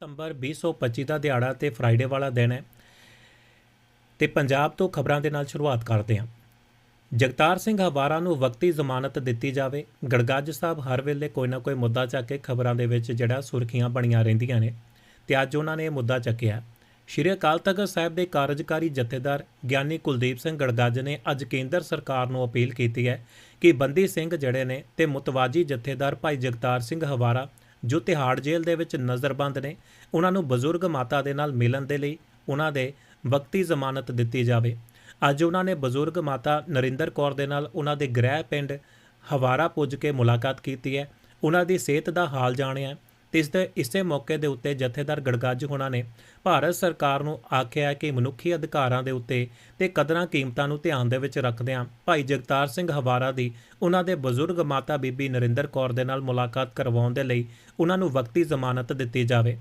ਸਤੰਬਰ 2025 ਦਾ ਦਿਹਾੜਾ ਤੇ ਫਰਾਈਡੇ ਵਾਲਾ ਦਿਨ ਹੈ ਤੇ ਪੰਜਾਬ ਤੋਂ ਖਬਰਾਂ ਦੇ ਨਾਲ ਸ਼ੁਰੂਆਤ ਕਰਦੇ ਹਾਂ। ਜਗਤਾਰ ਸਿੰਘ ਹਵਾਰਾ ਨੂੰ ਵਕਤੀ ਜ਼ਮਾਨਤ ਦਿੱਤੀ ਜਾਵੇ। ਗੜਗੱਜ ਸਾਹਿਬ ਹਰ ਵੇਲੇ ਕੋਈ ਨਾ ਕੋਈ ਮੁੱਦਾ ਚੱਕ ਕੇ ਖਬਰਾਂ ਦੇ ਵਿੱਚ ਜਿਹੜਾ ਸੁਰਖੀਆਂ ਬਣੀਆਂ ਰਹਿੰਦੀਆਂ ਨੇ ਤੇ ਅੱਜ ਉਹਨਾਂ ਨੇ ਇਹ ਮੁੱਦਾ ਚੱਕਿਆ। ਸ਼੍ਰੀ ਅਕਾਲ ਤਖਤ ਸਾਹਿਬ ਦੇ ਕਾਰਜਕਾਰੀ ਜਥੇਦਾਰ ਗਿਆਨੀ ਕੁਲਦੀਪ ਸਿੰਘ ਗੜਗੱਜ ਨੇ ਅੱਜ ਕੇਂਦਰ ਸਰਕਾਰ ਨੂੰ ਅਪੀਲ ਕੀਤੀ ਹੈ ਕਿ ਬੰਦੀ ਸਿੰਘ ਜਿਹੜੇ ਨੇ ਤੇ ਮੁਤਵਾਜੀ ਜਥੇਦਾਰ ਭਾਈ ਜਗਤਾਰ ਸਿੰਘ ਹਵਾਰਾ ਜੋ ਤਿਹਾੜ ਜੇਲ੍ਹ ਦੇ ਵਿੱਚ ਨਜ਼ਰਬੰਦ ਨੇ, ਉਹਨਾਂ ਨੂੰ ਬਜ਼ੁਰਗ ਮਾਤਾ ਦੇ ਨਾਲ ਮਿਲਣ ਦੇ ਲਈ ਉਹਨਾਂ ਦੇ ਵਕਤੀ ਜ਼ਮਾਨਤ ਦਿੱਤੀ ਜਾਵੇ। ਅੱਜ ਉਹਨਾਂ ਨੇ ਬਜ਼ੁਰਗ ਮਾਤਾ ਨਰਿੰਦਰ ਕੌਰ ਦੇ ਨਾਲ ਉਹਨਾਂ ਦੇ ਗ੍ਰਹਿ ਪਿੰਡ ਹਵਾਰਾ ਪੁੱਜ ਕੇ ਮੁਲਾਕਾਤ ਕੀਤੀ ਹੈ। ਉਹਨਾਂ ਦੀ ਸਿਹਤ ਦਾ ਹਾਲ ਜਾਣਿਆ ਤੇ ਇਸ ਦੇ, ਇਸੇ ਮੌਕੇ ਦੇ ਉੱਤੇ ਜਥੇਦਾਰ ਗੜਗੱਜ ਹੋਣਾ ਨੇ ਭਾਰਤ ਸਰਕਾਰ ਨੂੰ ਆਖਿਆ ਕਿ ਮਨੁੱਖੀ ਅਧਿਕਾਰਾਂ ਦੇ ਉੱਤੇ ਤੇ ਕਦਰਾਂ ਕੀਮਤਾਂ ਨੂੰ ਧਿਆਨ ਦੇ ਵਿੱਚ ਰੱਖਦਿਆਂ ਭਾਈ ਜਗਤਾਰ ਸਿੰਘ ਹਵਾਰਾ ਦੀ ਉਹਨਾਂ ਦੇ ਬਜ਼ੁਰਗ ਮਾਤਾ ਬੀਬੀ ਨਰਿੰਦਰ ਕੌਰ ਦੇ ਨਾਲ ਮੁਲਾਕਾਤ ਕਰਵਾਉਣ ਦੇ ਲਈ ਉਹਨਾਂ ਨੂੰ ਵਕਤੀ ਜ਼ਮਾਨਤ ਦਿੱਤੀ ਜਾਵੇ।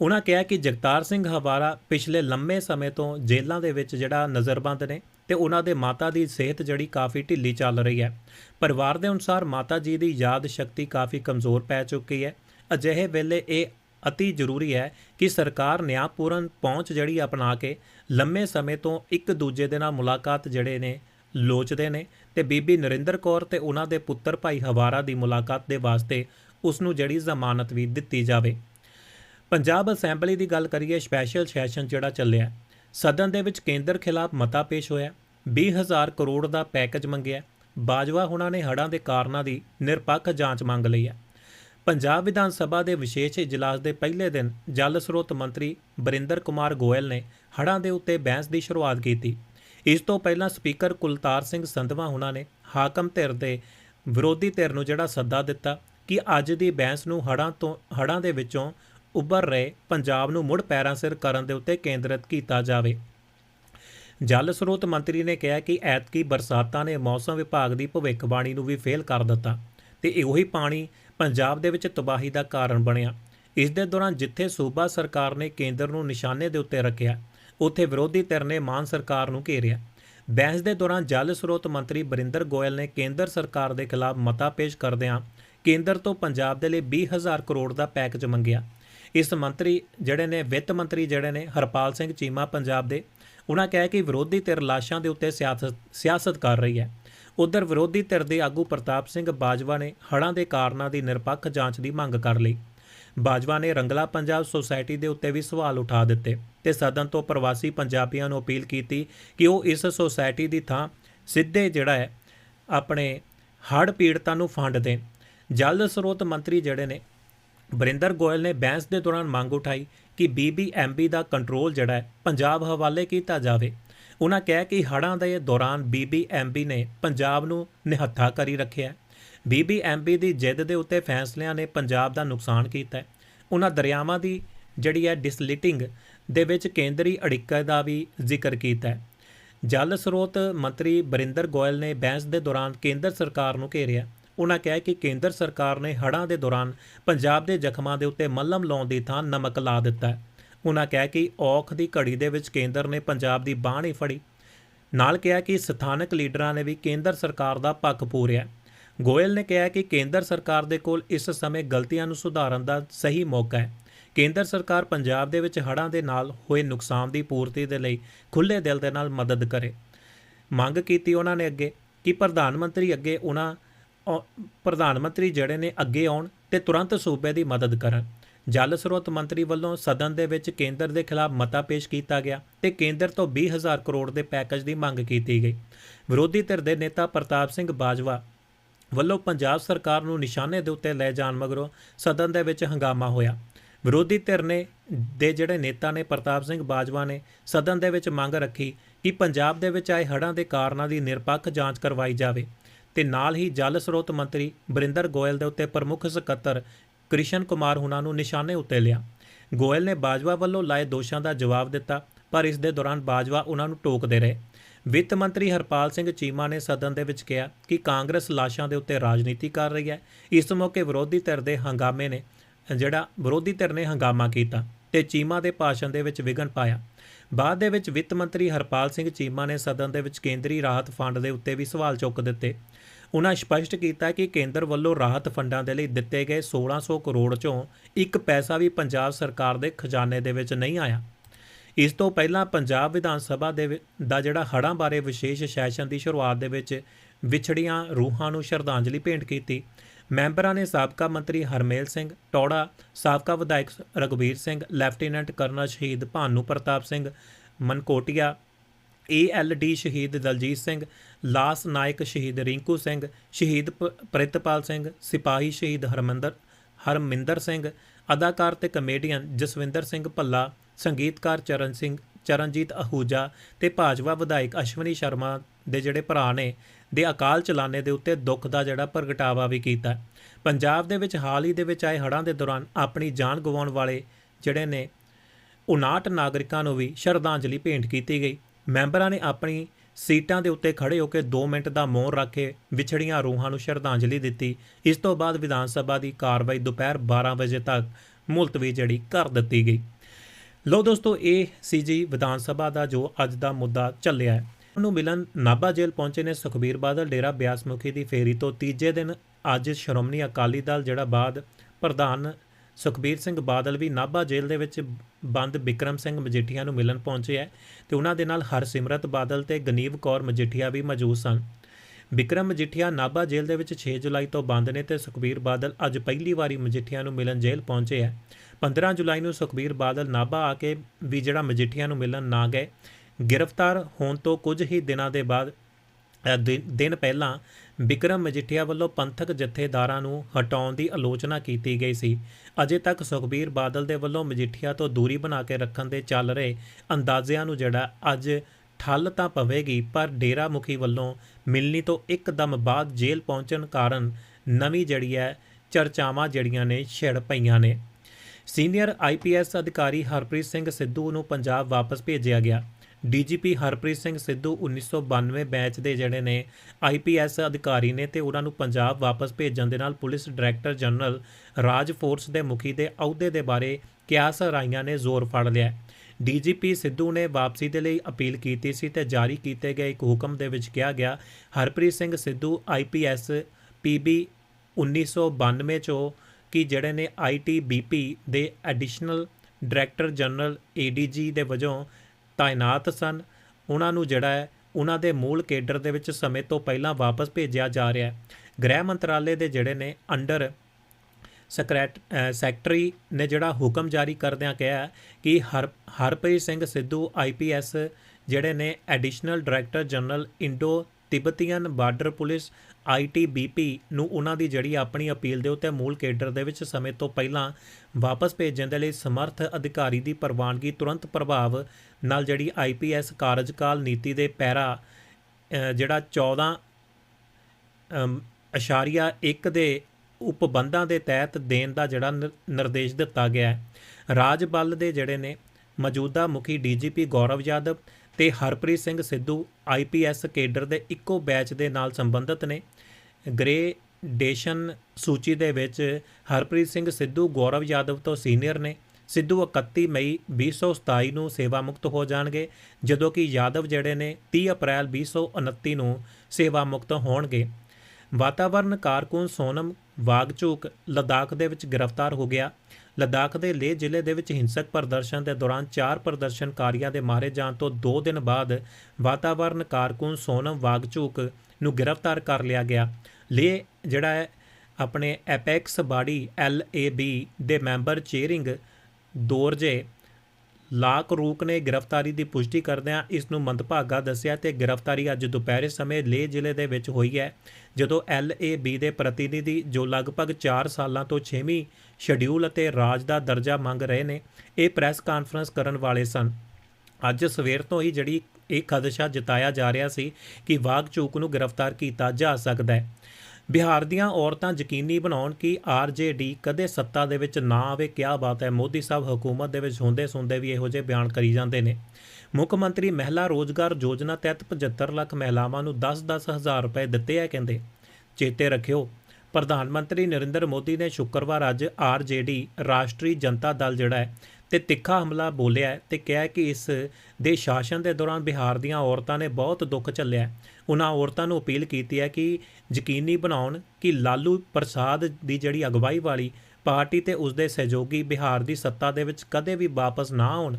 ਉਹਨਾਂ ਕਿਹਾ ਕਿ ਜਗਤਾਰ ਸਿੰਘ ਹਵਾਰਾ ਪਿਛਲੇ ਲੰਮੇ ਸਮੇਂ ਤੋਂ ਜੇਲ੍ਹਾਂ ਦੇ ਵਿੱਚ ਜਿਹੜਾ ਨਜ਼ਰਬੰਦ ਨੇ ਤੇ ਉਹਨਾਂ ਦੇ ਮਾਤਾ ਦੀ ਸਿਹਤ ਜਿਹੜੀ ਕਾਫੀ ਢਿੱਲੀ ਚੱਲ ਰਹੀ ਹੈ। ਪਰਿਵਾਰ ਦੇ ਅਨੁਸਾਰ ਮਾਤਾ ਜੀ ਦੀ ਯਾਦ ਸ਼ਕਤੀ ਕਾਫੀ ਕਮਜ਼ੋਰ ਪੈ ਚੁੱਕੀ ਹੈ ਅਜਿਹੇ ਵੇਲੇ ਇਹ ਅਤੀ ਜ਼ਰੂਰੀ ਹੈ ਕਿ ਸਰਕਾਰ ਨਿਆਂਪੂਰਨ ਪਹੁੰਚ ਜਿਹੜੀ ਅਪਣਾ ਕੇ ਲੰਮੇ ਸਮੇਂ ਤੋਂ ਇੱਕ ਦੂਜੇ ਦੇ ਨਾਲ ਮੁਲਾਕਾਤ ਜਿਹੜੇ ਨੇ, ਲੋਚਦੇ ਨੇ ਤੇ ਬੀਬੀ ਨਰਿੰਦਰ ਕੌਰ ਤੇ ਉਹਨਾਂ ਦੇ ਪੁੱਤਰ ਭਾਈ ਹਵਾਰਾ ਦੀ ਮੁਲਾਕਾਤ ਦੇ ਵਾਸਤੇ ਉਸ ਨੂੰ ਜਿਹੜੀ ਜ਼ਮਾਨਤ ਵੀ ਦਿੱਤੀ ਜਾਵੇ। ਪੰਜਾਬ ਅਸੈਂਬਲੀ ਦੀ ਗੱਲ ਕਰੀਏ, ਸਪੈਸ਼ਲ ਸੈਸ਼ਨ ਜਿਹੜਾ ਚੱਲਿਆ, ਸਦਨ ਦੇ ਵਿੱਚ ਕੇਂਦਰ ਖਿਲਾਫ ਮਤਾ ਪੇਸ਼ ਹੋਇਆ 20000 ਕਰੋੜ ਦਾ ਪੈਕੇਜ ਮੰਗਿਆ, ਬਾਜਵਾ ਹੁਣਾਂ ਨੇ ਹੜ੍ਹਾਂ ਦੇ ਕਾਰਨਾਂ ਦੀ ਨਿਰਪੱਖ ਜਾਂਚ ਮੰਗ ਲਈ ਹੈ। ਪੰਜਾਬ ਵਿਧਾਨ ਸਭਾ ਦੇ ਵਿਸ਼ੇਸ਼ ਇਜਲਾਸ ਦੇ ਪਹਿਲੇ ਦਿਨ ਜਲ ਸਰੋਤ ਮੰਤਰੀ ਬਰਿੰਦਰ ਕੁਮਾਰ ਗੋਇਲ ਨੇ ਹੜ੍ਹਾਂ ਦੇ ਉੱਤੇ ਬਹਿਸ ਦੀ ਸ਼ੁਰੂਆਤ ਕੀਤੀ। ਇਸ ਤੋਂ ਪਹਿਲਾਂ ਸਪੀਕਰ ਕੁਲਤਾਰ ਸਿੰਘ ਸੰਧਵਾ ਹੁਣਾਂ ਨੇ ਹਾਕਮ ਧਿਰ ਦੇ ਵਿਰੋਧੀ ਧਿਰ ਨੂੰ ਜਿਹੜਾ ਸੱਦਾ ਦਿੱਤਾ ਕਿ ਅੱਜ ਦੀ ਬਹਿਸ ਨੂੰ ਹੜ੍ਹਾਂ ਤੋਂ, ਹੜ੍ਹਾਂ ਦੇ ਵਿੱਚੋਂ ਉੱਭਰ ਰਹੇ ਪੰਜਾਬ ਨੂੰ ਮੁੜ ਪੈਰਾਂ ਸਿਰ ਕਰਨ ਦੇ ਉੱਤੇ ਕੇਂਦਰਿਤ ਕੀਤਾ ਜਾਵੇ। ਜਲ ਸਰੋਤ ਮੰਤਰੀ ਨੇ ਕਿਹਾ ਕਿ ਐਤਕੀ ਬਰਸਾਤਾਂ ਨੇ ਮੌਸਮ ਵਿਭਾਗ ਦੀ ਭਵਿੱਖਬਾਣੀ ਨੂੰ ਵੀ ਫੇਲ ਕਰ ਦਿੱਤਾ ਤੇ ਉਹੀ ਪਾਣੀ ਪੰਜਾਬ ਦੇ ਵਿੱਚ ਤਬਾਹੀ ਦਾ ਕਾਰਨ ਬਣਿਆ। ਇਸ ਦੇ ਦੌਰਾਨ ਜਿੱਥੇ ਸੂਬਾ ਸਰਕਾਰ ਨੇ ਕੇਂਦਰ ਨੂੰ ਨਿਸ਼ਾਨੇ ਦੇ ਉੱਤੇ ਰੱਖਿਆ, ਉੱਥੇ ਵਿਰੋਧੀ ਧਿਰ ਨੇ ਮਾਨ ਸਰਕਾਰ ਨੂੰ ਘੇਰਿਆ। ਬਹਿਸ ਦੇ ਦੌਰਾਨ ਜਲ ਸਰੋਤ ਮੰਤਰੀ ਬਰਿੰਦਰ ਗੋਇਲ ਨੇ ਕੇਂਦਰ ਸਰਕਾਰ ਦੇ ਖਿਲਾਫ ਮਤਾ ਪੇਸ਼ ਕਰਦਿਆਂ ਕੇਂਦਰ ਤੋਂ ਪੰਜਾਬ ਦੇ ਲਈ 20000 ਕਰੋੜ ਦਾ ਪੈਕੇਜ ਮੰਗਿਆ। ਇਸ ਮੰਤਰੀ ਜਿਹੜੇ ਨੇ, ਵਿੱਤ ਮੰਤਰੀ ਜਿਹੜੇ ਨੇ, ਹਰਪਾਲ ਸਿੰਘ ਚੀਮਾ ਪੰਜਾਬ ਦੇ, ਉਹਨਾਂ ਕਿਹਾ ਕਿ ਵਿਰੋਧੀ ਧਿਰ ਲਾਸ਼ਾਂ ਦੇ ਉੱਤੇ ਸਿਆਸਤ ਸਿਆਸਤ ਕਰ ਰਹੀ ਹੈ। ਉਧਰ ਵਿਰੋਧੀ ਧਿਰ ਦੇ ਆਗੂ ਪ੍ਰਤਾਪ ਸਿੰਘ ਬਾਜਵਾ ਨੇ ਹੜ੍ਹਾਂ ਦੇ ਕਾਰਨਾਂ ਦੀ ਨਿਰਪੱਖ ਜਾਂਚ ਦੀ ਮੰਗ ਕਰ ਲਈ। ਬਾਜਵਾ ਨੇ ਰੰਗਲਾ ਪੰਜਾਬ ਸੁਸਾਇਟੀ ਦੇ ਉੱਤੇ ਵੀ ਸਵਾਲ ਉਠਾ ਦਿੱਤੇ ਤੇ ਸਦਨ ਤੋਂ ਪ੍ਰਵਾਸੀ ਪੰਜਾਬੀਆਂ ਨੂੰ ਅਪੀਲ ਕੀਤੀ ਕਿ ਉਹ ਇਸ ਸੁਸਾਇਟੀ ਦੀ ਥਾਂ ਸਿੱਧੇ ਜਿਹੜਾ ਹੈ, ਆਪਣੇ ਹੜ੍ਹ ਪੀੜਤਾਂ ਨੂੰ ਫੰਡ ਦੇਣ। ਜਲ ਸਰੋਤ ਮੰਤਰੀ ਜਿਹੜੇ ਨੇ ਬਰਿੰਦਰ ਗੋਇਲ ਨੇ ਬੈਂਸ ਦੇ ਦੌਰਾਨ ਮੰਗ ਉਠਾਈ ਕਿ ਬੀਬੀਐਮਬੀ ਦਾ ਕੰਟਰੋਲ ਜਿਹੜਾ ਹੈ, ਪੰਜਾਬ ਹਵਾਲੇ ਕੀਤਾ ਜਾਵੇ। ਉਹਨਾਂ ਕਿਹਾ ਕਿ ਹੜ੍ਹਾਂ ਦੇ ਦੌਰਾਨ ਬੀਬੀਐਮਬੀ ਨੇ ਪੰਜਾਬ ਨੂੰ ਨਿਹੱਥਾ ਕਰੀ ਰੱਖਿਆ ਬੀਬੀਐਮਬੀ ਦੀ ਜਿੱਦ ਦੇ ਉੱਤੇ ਫੈਸਲਿਆਂ ਨੇ ਪੰਜਾਬ ਦਾ ਨੁਕਸਾਨ ਕੀਤਾ ਉਹਨਾਂ ਦਰਿਆਵਾਂ ਦੀ ਜਿਹੜੀ ਹੈ ਡਿਸਲਿਟਿੰਗ ਦੇ ਵਿੱਚ ਕੇਂਦਰੀ ਅੜਿੱਕਾ ਦਾ ਵੀ ਜ਼ਿਕਰ ਕੀਤਾ ਜਲ ਸਰੋਤ ਮੰਤਰੀ ਬਰਿੰਦਰ ਗੋਇਲ ਨੇ ਬਹਿਸ ਦੇ ਦੌਰਾਨ ਕੇਂਦਰ ਸਰਕਾਰ ਨੂੰ ਘੇਰਿਆ। ਉਹਨਾਂ ਕਿਹਾ ਕਿ ਕੇਂਦਰ ਸਰਕਾਰ ਨੇ ਹੜ੍ਹਾਂ ਦੇ ਦੌਰਾਨ ਪੰਜਾਬ ਦੇ ਜ਼ਖਮਾਂ ਦੇ ਉੱਤੇ ਮੱਲਮ ਲਾਉਣ ਦੀ ਥਾਂ ਨਮਕ ਲਾ ਦਿੱਤਾ ਹੈ। ਉਹਨਾਂ ਕਿਹਾ ਕਿ ਔਖ ਦੀ ਘੜੀ ਦੇ ਵਿੱਚ ਕੇਂਦਰ ਨੇ ਪੰਜਾਬ ਦੀ ਬਾਹ ਨਹੀਂ ਫੜੀ। ਨਾਲ ਕਿਹਾ ਕਿ ਸਥਾਨਕ ਲੀਡਰਾਂ ਨੇ ਵੀ ਕੇਂਦਰ ਸਰਕਾਰ ਦਾ ਪੱਖ ਪੂਰਿਆ। ਗੋਇਲ ਨੇ ਕਿਹਾ ਕਿ ਕੇਂਦਰ ਸਰਕਾਰ ਦੇ ਕੋਲ ਇਸ ਸਮੇਂ ਗਲਤੀਆਂ ਨੂੰ ਸੁਧਾਰਨ ਦਾ ਸਹੀ ਮੌਕਾ ਹੈ। ਕੇਂਦਰ ਸਰਕਾਰ ਪੰਜਾਬ ਦੇ ਵਿੱਚ ਹੜ੍ਹਾਂ ਦੇ ਨਾਲ ਹੋਏ ਨੁਕਸਾਨ ਦੀ ਪੂਰਤੀ ਦੇ ਲਈ ਖੁੱਲ੍ਹੇ ਦਿਲ ਦੇ ਨਾਲ ਮਦਦ ਕਰੇ। ਮੰਗ ਕੀਤੀ ਉਹਨਾਂ ਨੇ ਅੱਗੇ ਕਿ ਪ੍ਰਧਾਨ ਮੰਤਰੀ ਅੱਗੇ ਉਹਨਾਂ ਔ- ਪ੍ਰਧਾਨ ਮੰਤਰੀ ਜਿਹੜੇ ਨੇ ਅੱਗੇ ਆਉਣ ਤੇ ਤੁਰੰਤ ਸੂਬੇ ਦੀ ਮਦਦ ਕਰਨ। ਜਲ ਸਰੋਤ ਮੰਤਰੀ ਵੱਲੋਂ ਸਦਨ ਦੇ ਵਿੱਚ ਕੇਂਦਰ ਦੇ ਖਿਲਾਫ ਮਤਾ ਪੇਸ਼ ਕੀਤਾ ਗਿਆ ਤੇ ਕੇਂਦਰ ਤੋਂ 20000 ਕਰੋੜ ਦੇ ਪੈਕੇਜ ਦੀ ਮੰਗ ਕੀਤੀ ਗਈ। ਵਿਰੋਧੀ ਧਿਰ ਦੇ ਨੇਤਾ ਪ੍ਰਤਾਪ ਸਿੰਘ ਬਾਜਵਾ ਵੱਲੋਂ ਪੰਜਾਬ ਸਰਕਾਰ ਨੂੰ ਨਿਸ਼ਾਨੇ ਦੇ ਉੱਤੇ ਲੈ ਜਾਣ ਮਗਰੋਂ ਸਦਨ ਦੇ ਵਿੱਚ ਹੰਗਾਮਾ ਹੋਇਆ। ਵਿਰੋਧੀ ਧਿਰ ਨੇ ਦੇ ਜਿਹੜੇ ਨੇਤਾ ਨੇ ਪ੍ਰਤਾਪ ਸਿੰਘ ਬਾਜਵਾ ਨੇ ਸਦਨ ਦੇ ਵਿੱਚ ਮੰਗ ਰੱਖੀ ਕਿ ਪੰਜਾਬ ਦੇ ਵਿੱਚ ਆਏ ਹੜ੍ਹਾਂ ਦੇ ਕਾਰਨਾਂ ਦੀ ਨਿਰਪੱਖ ਜਾਂਚ ਕਰਵਾਈ ਜਾਵੇ ਤੇ ਨਾਲ ਹੀ ਜਲ ਸਰੋਤ ਮੰਤਰੀ ਬਰਿੰਦਰ ਗੋਇਲ ਦੇ ਉੱਤੇ ਪ੍ਰਮੁੱਖ ਸਕੱਤਰ ਕ੍ਰਿਸ਼ਨ ਕੁਮਾਰ ਹੁਣਾਂ ਨੂੰ ਨਿਸ਼ਾਨੇ ਉੱਤੇ ਲਿਆ। ਗੋਇਲ ਨੇ ਬਾਜਵਾ ਵੱਲੋਂ ਲਾਏ ਦੋਸ਼ਾਂ ਦਾ ਜਵਾਬ ਦਿੱਤਾ, ਪਰ ਇਸ ਦੇ ਦੌਰਾਨ ਬਾਜਵਾ ਉਹਨਾਂ ਨੂੰ ਟੋਕਦੇ ਰਹੇ। ਵਿੱਤ ਮੰਤਰੀ ਹਰਪਾਲ ਸਿੰਘ ਚੀਮਾ ਨੇ ਸਦਨ ਦੇ ਵਿੱਚ ਕਿਹਾ ਕਿ ਕਾਂਗਰਸ ਲਾਸ਼ਾਂ ਦੇ ਉੱਤੇ ਰਾਜਨੀਤੀ ਕਰ ਰਹੀ ਹੈ। ਇਸ ਮੌਕੇ ਵਿਰੋਧੀ ਧਿਰ ਦੇ ਹੰਗਾਮੇ ਨੇ, ਜਿਹੜਾ ਵਿਰੋਧੀ ਧਿਰ ਨੇ ਹੰਗਾਮਾ ਕੀਤਾ ਤੇ ਚੀਮਾ ਦੇ ਭਾਸ਼ਣ ਦੇ ਵਿੱਚ ਵਿਘਨ ਪਾਇਆ। ਬਾਅਦ ਦੇ ਵਿੱਚ ਵਿੱਤ ਮੰਤਰੀ ਹਰਪਾਲ ਸਿੰਘ ਚੀਮਾ ਨੇ ਸਦਨ ਦੇ ਵਿੱਚ ਕੇਂਦਰੀ ਰਾਹਤ ਫੰਡ ਦੇ ਉੱਤੇ ਵੀ ਸਵਾਲ ਚੁੱਕ ਦਿੱਤੇ। ਉਹਨਾਂ ਸਪਸ਼ਟ ਕੀਤਾ ਕਿ ਕੇਂਦਰ ਵੱਲੋਂ ਰਾਹਤ ਫੰਡਾਂ ਦੇ ਲਈ ਦਿੱਤੇ ਗਏ 1600 ਕਰੋੜ ਚੋਂ ਇੱਕ ਪੈਸਾ ਵੀ ਪੰਜਾਬ ਸਰਕਾਰ ਦੇ ਖਜ਼ਾਨੇ ਦੇ ਵਿੱਚ ਨਹੀਂ ਆਇਆ। ਇਸ ਤੋਂ ਪਹਿਲਾਂ ਪੰਜਾਬ ਵਿਧਾਨ ਸਭਾ ਦੇ ਵਿ- ਦਾ ਜਿਹੜਾ ਹੜ੍ਹਾਂ ਬਾਰੇ ਵਿਸ਼ੇਸ਼ ਸੈਸ਼ਨ ਦੀ ਸ਼ੁਰੂਆਤ ਦੇ ਵਿੱਚ ਵਿਛੜੀਆਂ ਰੂਹਾਂ ਨੂੰ ਸ਼ਰਧਾਂਜਲੀ ਭੇਂਟ ਕੀਤੀ। ਮੈਂਬਰਾਂ ਨੇ ਸਾਬਕਾ ਮੰਤਰੀ ਹਰਮੇਲ ਸਿੰਘ, ਟੌੜਾ, ਸਾਬਕਾ ਵਿਧਾਇਕ ਰਗਵੀਰ ਸਿੰਘ, ਲੈਫਟੀਨੈਂਟ ਕਰਨਲ ਸ਼ਹੀਦ ਭਾਨੂ ਪ੍ਰਤਾਪ ਸਿੰਘ, ਮਨਕੋਟੀਆ ਏਐਲਡੀ ਸ਼ਹੀਦ ਦਲਜੀਤ ਸਿੰਘ ਲਾਸ ਨਾਇਕ ਸ਼ਹੀਦ ਰਿੰਕੂ ਸਿੰਘ, ਸ਼ਹੀਦ ਪ- ਪ੍ਰਿਤਪਾਲ ਸਿੰਘ, ਸਿਪਾਹੀ ਸ਼ਹੀਦ ਹਰਮੰਦਰ, ਹਰਮਿੰਦਰ ਸਿੰਘ, ਅਦਾਕਾਰ ਤੇ ਕਮੇਡੀਅਨ ਜਸਵਿੰਦਰ ਸਿੰਘ ਭੱਲਾ, ਸੰਗੀਤਕਾਰ ਚਰਨ ਸਿੰਘ, ਚਰਨਜੀਤ ਅਹੂਜਾ ਤੇ ਭਾਜਪਾ ਵਿਧਾਇਕ ਅਸ਼ਵਨੀ ਸ਼ਰਮਾ ਦੇ ਜਿਹੜੇ ਭਰਾ ਨੇ, ਦੇ ਅਕਾਲ ਚਲਾਣੇ ਦੇ ਉੱਤੇ ਦੁੱਖ ਦਾ ਜਿਹੜਾ ਪ੍ਰਗਟਾਵਾ ਵੀ ਕੀਤਾ। ਪੰਜਾਬ ਦੇ ਵਿੱਚ ਹਾਲ ਹੀ ਦੇ ਵਿੱਚ ਆਏ ਹੜ੍ਹਾਂ ਦੇ ਦੌਰਾਨ ਆਪਣੀ ਜਾਨ ਗਵਾਉਣ ਵਾਲੇ ਜਿਹੜੇ ਨੇ 59 ਨਾਗਰਿਕਾਂ ਨੂੰ ਵੀ ਸ਼ਰਧਾਂਜਲੀ ਭੇਂਟ ਕੀਤੀ ਗਈ। ਮੈਂਬਰਾਂ ਨੇ ਆਪਣੀ ਸੀਟਾਂ ਦੇ ਉੱਤੇ ਖੜੇ ਹੋ ਕੇ 2 ਮਿੰਟ ਦਾ ਮੌਨ ਰੱਖ ਕੇ ਵਿਛੜੀਆਂ ਰੂਹਾਂ ਨੂੰ ਸ਼ਰਧਾਂਜਲੀ ਦਿੱਤੀ। ਇਸ ਤੋਂ ਬਾਅਦ ਵਿਧਾਨ ਸਭਾ ਦੀ ਕਾਰਵਾਈ ਦੁਪਹਿਰ 12 ਵਜੇ ਤੱਕ ਮੁਲਤਵੀ ਜਿਹੜੀ ਕਰ ਦਿੱਤੀ ਗਈ। ਲੋ ਦੋਸਤੋ, ਇਹ ਸੀ ਜੀ ਵਿਧਾਨ ਸਭਾ ਦਾ ਜੋ ਅੱਜ ਦਾ ਮੁੱਦਾ ਚੱਲਿਆ ਹੈ। ਨੂੰ ਮਿਲਣ ਨਾਭਾ ਜੇਲ੍ਹ ਪਹੁੰਚੇ ਨੇ ਸੁਖਬੀਰ ਬਾਦਲ, ਡੇਰਾ ਬਿਆਸ ਮੁਖੀ ਦੀ ਫੇਰੀ ਤੋਂ ਤੀਜੇ ਦਿਨ ਅੱਜ ਸ਼੍ਰੋਮਣੀ ਅਕਾਲੀ ਦਲ ਜਿਹੜਾ ਬਾਅਦ ਪ੍ਰਧਾਨ ਸੁਖਬੀਰ ਸਿੰਘ ਬਾਦਲ ਵੀ ਨਾਭਾ ਜੇਲ੍ਹ ਦੇ ਵਿੱਚ ਬੰਦ ਬਿਕਰਮ ਸਿੰਘ ਮਜੀਠੀਆ ਨੂੰ ਮਿਲਣ ਪਹੁੰਚੇ ਹੈ ਤੇ ਉਹਨਾਂ ਦੇ ਨਾਲ ਹਰਸਿਮਰਤ ਬਾਦਲ ਤੇ ਗਨੀਵ ਕੌਰ ਮਜੀਠੀਆ ਵੀ ਮੌਜੂਦ ਸਨ। ਬਿਕਰਮ ਮਜੀਠੀਆ ਨਾਭਾ ਜੇਲ੍ਹ ਦੇ ਵਿੱਚ 6 ਜੁਲਾਈ ਤੋਂ ਬੰਦ ਨੇ ਤੇ ਸੁਖਬੀਰ ਬਾਦਲ ਅੱਜ ਪਹਿਲੀ ਵਾਰੀ ਮਜੀਠੀਆ ਨੂੰ ਮਿਲਣ ਜੇਲ੍ਹ ਪਹੁੰਚੇ ਹੈ। 15 ਜੁਲਾਈ ਨੂੰ ਸੁਖਬੀਰ ਬਾਦਲ ਨਾਭਾ ਆ ਕੇ ਵੀ ਜਿਹੜਾ ਮਜੀਠੀਆ ਨੂੰ ਮਿਲਣ ਨਾ ਗਏ, ਗ੍ਰਿਫਤਾਰ ਹੋਣ ਤੋਂ ਕੁਝ ਹੀ ਦਿਨਾਂ ਦੇ ਬਾਅਦ ਦਿਨ ਪਹਿਲਾਂ ਬਿਕਰਮ ਮਜੀਠੀਆ ਵੱਲੋਂ ਪੰਥਕ ਜਥੇਦਾਰਾਂ ਨੂੰ ਹਟਾਉਣ ਦੀ ਆਲੋਚਨਾ ਕੀਤੀ ਗਈ ਸੀ। ਅਜੇ ਤੱਕ ਸੁਖਬੀਰ ਬਾਦਲ ਦੇ ਵੱਲੋਂ ਮਜੀਠੀਆ ਤੋਂ ਦੂਰੀ ਬਣਾ ਕੇ ਰੱਖਣ ਦੇ ਚੱਲ ਰਹੇ ਅੰਦਾਜ਼ਿਆਂ ਨੂੰ ਜਿਹੜਾ ਅੱਜ ਠੱਲ ਤਾਂ ਪਵੇਗੀ, ਪਰ ਡੇਰਾ ਮੁਖੀ ਵੱਲੋਂ ਮਿਲਣੀ ਤੋਂ ਇੱਕਦਮ ਬਾਅਦ ਜੇਲ੍ਹ ਪਹੁੰਚਣ ਕਾਰਨ ਨਵੀਂ ਜਿਹੜੀ ਹੈ ਚਰਚਾਵਾਂ ਜਿਹੜੀਆਂ ਨੇ ਛਿੜ ਪਈਆਂ ਨੇ। ਸੀਨੀਅਰ ਆਈਪੀਐਸ ਅਧਿਕਾਰੀ ਹਰਪ੍ਰੀਤ ਸਿੰਘ ਸਿੱਧੂ ਨੂੰ ਪੰਜਾਬ ਵਾਪਸ ਭੇਜਿਆ ਗਿਆ। ਡੀਜੀਪੀ ਹਰਪ੍ਰੀਤ ਸਿੰਘ ਸਿੱਧੂ 1992 ਬੈਚ ਦੇ ਜਿਹੜੇ ਨੇ ਆਈਪੀਐਸ ਅਧਿਕਾਰੀ ਨੇ ਤੇ ਉਹਨਾਂ ਨੂੰ ਪੰਜਾਬ ਵਾਪਸ ਭੇਜਣ ਦੇ ਨਾਲ ਪੁਲਿਸ ਡਾਇਰੈਕਟਰ ਜਨਰਲ ਰਾਜ ਫੋਰਸ ਦੇ ਮੁਖੀ ਦੇ ਅਹੁਦੇ ਦੇ ਬਾਰੇ ਕਿਆਸ ਰਾਈਆਂ ਨੇ ਜ਼ੋਰ ਫੜ ਲਿਆ। ਡੀਜੀਪੀ ਸਿੱਧੂ ਨੇ ਵਾਪਸੀ ਦੇ ਲਈ ਅਪੀਲ ਕੀਤੀ ਸੀ ਤੇ ਜਾਰੀ ਕੀਤੇ ਗਏ ਇੱਕ ਹੁਕਮ ਦੇ ਵਿੱਚ ਕਿਹਾ ਗਿਆ, ਹਰਪ੍ਰੀਤ ਸਿੰਘ ਸਿੱਧੂ ਆਈਪੀਐਸ ਪੀਬੀ 1992 ਚੋਂ ਕਿ ਜਿਹੜੇ ਨੇ ਆਈਟੀਬੀਪੀ ਦੇ ਐਡੀਸ਼ਨਲ ਡਾਇਰੈਕਟਰ ਜਨਰਲ ਏਡੀਜੀ ਦੇ ਵਜੋਂ ਤਾਇਨਾਤ ਸਨ। ਉਹਨਾਂ ਨੂੰ ਜਿਹੜਾ ਹੈ, ਉਹਨਾਂ ਦੇ ਮੂਲ ਕੇਡਰ ਦੇ ਵਿੱਚ ਸਮੇਂ ਤੋਂ ਪਹਿਲਾਂ ਵਾਪਸ ਭੇਜਿਆ ਜਾ ਰਿਹਾ ਹੈ। ਗ੍ਰਹਿ ਮੰਤਰਾਲੇ ਦੇ ਜਿਹੜੇ ਨੇ ਅੰਡਰ ਸਕਰੈਟ ਸੈਕਟਰੀ ਨੇ ਜਿਹੜਾ ਹੁਕਮ ਜਾਰੀ ਕਰਦਿਆਂ ਕਿਹਾ ਕਿ ਹਰ, ਹਰਪ੍ਰੀਤ ਸਿੰਘ ਸਿੱਧੂ ਆਈਪੀਐਸ ਜਿਹੜੇ ਨੇ additional director general Indo Tibetan border police ITBP ਨੂੰ ਉਹਨਾਂ ਦੀ ਜਿਹੜੀ ਆਪਣੀ ਅਪੀਲ ਦੇ ਉੱਤੇ ਮੂਲ ਕੇਡਰ ਦੇ ਵਿੱਚ ਸਮੇਂ ਤੋਂ ਪਹਿਲਾਂ ਵਾਪਸ ਭੇਜਣ ਦੇ ਲਈ ਸਮਰਥ ਅਧਿਕਾਰੀ ਦੀ ਪ੍ਰਵਾਨਗੀ ਤੁਰੰਤ ਪ੍ਰਭਾਵ ਨਾਲ ਜਿਹੜੀ ਆਈਪੀਐਸ ਕਾਰਜਕਾਲ ਨੀਤੀ ਦੇ ਪੈਰਾ ਜਿਹੜਾ 14 ਅਸ਼ਾਰੀਆ 1 ਦੇ ਉਪਬੰਧਾਂ ਦੇ ਤਹਿਤ ਦੇਣ ਦਾ ਜਿਹੜਾ ਨਿਰ- ਨਿਰਦੇਸ਼ ਦਿੱਤਾ ਗਿਆ ਹੈ। ਰਾਜ ਬਲ ਦੇ ਜਿਹੜੇ ਨੇ ਮੌਜੂਦਾ ਮੁਖੀ ਡੀਜੀਪੀ ਗੌਰਵ ਯਾਦਵ ਤੇ ਹਰਪ੍ਰੀਤ ਸਿੰਘ ਸਿੱਧੂ ਆਈਪੀਐਸ ਕੇਡਰ ਦੇ ਇੱਕੋ ਬੈਚ ਦੇ ਨਾਲ ਸੰਬੰਧਿਤ ਨੇ। ਗ੍ਰੇ ਡੇਸ਼ਨ ਸੂਚੀ ਦੇ ਵਿੱਚ ਹਰਪ੍ਰੀਤ ਸਿੰਘ ਸਿੱਧੂ, ਗੌਰਵ ਯਾਦਵ ਤੋਂ ਸੀਨੀਅਰ ਨੇ। ਸਿੱਧੂ 31 ਮਈ 2027 ਨੂੰ ਸੇਵਾ ਮੁਕਤ ਹੋ ਜਾਣਗੇ, ਜਦੋਂ ਕਿ ਯਾਦਵ ਜਿਹੜੇ ਨੇ 30 ਅਪ੍ਰੈਲ 2029 ਨੂੰ ਸੇਵਾ ਮੁਕਤ ਹੋਣਗੇ। ਵਾਤਾਵਰਣ ਕਾਰਕੁਨ ਸੋਨਮ ਵਾਗਚੂਕ ਲਦਾਖ ਦੇ ਵਿੱਚ ਗ੍ਰਿਫਤਾਰ ਹੋ ਗਿਆ। ਲਦਾਖ ਦੇ ਲੇਹ ਜ਼ਿਲ੍ਹੇ ਦੇ ਵਿੱਚ ਹਿੰਸਕ ਪ੍ਰਦਰਸ਼ਨ ਦੇ ਦੌਰਾਨ ਚਾਰ ਪ੍ਰਦਰਸ਼ਨਕਾਰੀਆਂ ਦੇ ਮਾਰੇ ਜਾਣ ਤੋਂ 2 ਦਿਨ ਬਾਅਦ ਵਾਤਾਵਰਣ ਕਾਰਕੁਨ ਸੋਨਮ ਵਾਗਚੂਕ ਨੂੰ ਗ੍ਰਿਫਤਾਰ ਕਰ ਲਿਆ ਗਿਆ। ਲੇਹ ਜਿਹੜਾ ਹੈ, ਆਪਣੇ apex body L A B ਦੇ ਮੈਂਬਰ ਚੇਰਿੰਗ ਦੋਰਜੇ ਲਾਕ ਰੂਕ ਨੇ ਗ੍ਰਿਫਤਾਰੀ ਦੀ ਪੁਸ਼ਟੀ ਕਰਦਿਆਂ ਇਸ ਨੂੰ ਮੰਦਭਾਗਾ ਦੱਸਿਆ ਤੇ ਗ੍ਰਿਫਤਾਰੀ ਅੱਜ ਦੁਪਹਿਰੇ ਸਮੇਂ ਲੇਹ ਜ਼ਿਲ੍ਹੇ ਦੇ ਵਿੱਚ ਹੋਈ ਹੈ, ਜਦੋਂ ਐਲਏਬੀ ਦੇ ਪ੍ਰਤੀਨਿਧੀ ਜੋ ਲਗਭਗ 4 ਸਾਲਾਂ ਤੋਂ 6ਵੀਂ ਸ਼ਡਿਊਲ ਅਤੇ ਰਾਜ ਦਾ ਦਰਜਾ ਮੰਗ ਰਹੇ ਨੇ, ਇਹ ਪ੍ਰੈਸ ਕਾਨਫਰੰਸ ਕਰਨ ਵਾਲੇ ਸਨ। ਅੱਜ ਸਵੇਰ ਤੋਂ ਹੀ ਜਿਹੜੀ ਇਹ ਖਦਸ਼ਾ ਜਤਾਇਆ ਜਾ ਰਿਹਾ ਸੀ ਕਿ ਵਾਗਚੂਕ ਨੂੰ ਗ੍ਰਿਫਤਾਰ ਕੀਤਾ ਜਾ ਸਕਦਾ ਹੈ। ਬਿਹਾਰ ਦੀਆਂ ਔਰਤਾਂ ਯਕੀਨੀ ਬਣਾਉਣ ਕਿ ਆਰਜੇਡੀ ਕਦੇ ਸੱਤਾ ਦੇ ਵਿੱਚ ਨਾ ਆਵੇ, ਕਿਆ ਬਾਤ ਹੈ। ਮੋਦੀ ਸਾਹਿਬ ਹਕੂਮਤ ਦੇ ਵਿੱਚ ਹੁੰਦੇ ਸੁਣਦੇ ਵੀ ਇਹੋ ਜਿਹੇ ਬਿਆਨ ਕਰੀ ਜਾਂਦੇ ਨੇ। ਮੁੱਖ ਮੰਤਰੀ ਮਹਿਲਾ ਰੋਜ਼ਗਾਰ ਯੋਜਨਾ ਤਹਿਤ 75 ਲੱਖ ਮਹਿਲਾਵਾਂ ਨੂੰ 10-10 ਹਜ਼ਾਰ ਰੁਪਏ ਦਿੱਤੇ ਆ, ਕਹਿੰਦੇ। ਚੇਤੇ ਰੱਖਿਓ, ਪ੍ਰਧਾਨ ਮੰਤਰੀ ਨਰਿੰਦਰ ਮੋਦੀ ਨੇ ਸ਼ੁੱਕਰਵਾਰ ਅੱਜ ਆਰਜੇਡੀ ਰਾਸ਼ਟਰੀ ਜਨਤਾ ਦਲ ਜਿਹੜਾ ਹੈ ਤੇ ਤਿੱਖਾ ਹਮਲਾ ਬੋਲਿਆ ਹੈ ਤੇ ਕਿਹਾ ਕਿ ਇਸ ਦੇ ਸ਼ਾਸਨ ਦੇ ਦੌਰਾਨ ਬਿਹਾਰ ਦੀਆਂ ਔਰਤਾਂ ਨੇ ਬਹੁਤ ਦੁੱਖ ਝੱਲਿਆ ਉਹਨਾਂ ਔਰਤਾਂ ਨੂੰ ਅਪੀਲ ਕੀਤੀ ਹੈ ਕਿ ਯਕੀਨੀ ਬਣਾਉਣ ਕਿ ਲਾਲੂ ਪ੍ਰਸਾਦ ਦੀ ਜਿਹੜੀ ਅਗਵਾਈ ਵਾਲੀ ਪਾਰਟੀ ਤੇ ਉਸ ਦੇ ਸਹਿਯੋਗੀ ਬਿਹਾਰ ਦੀ ਸੱਤਾ ਦੇ ਵਿੱਚ ਕਦੇ ਵੀ ਵਾਪਸ ਨਾ ਆਉਣ।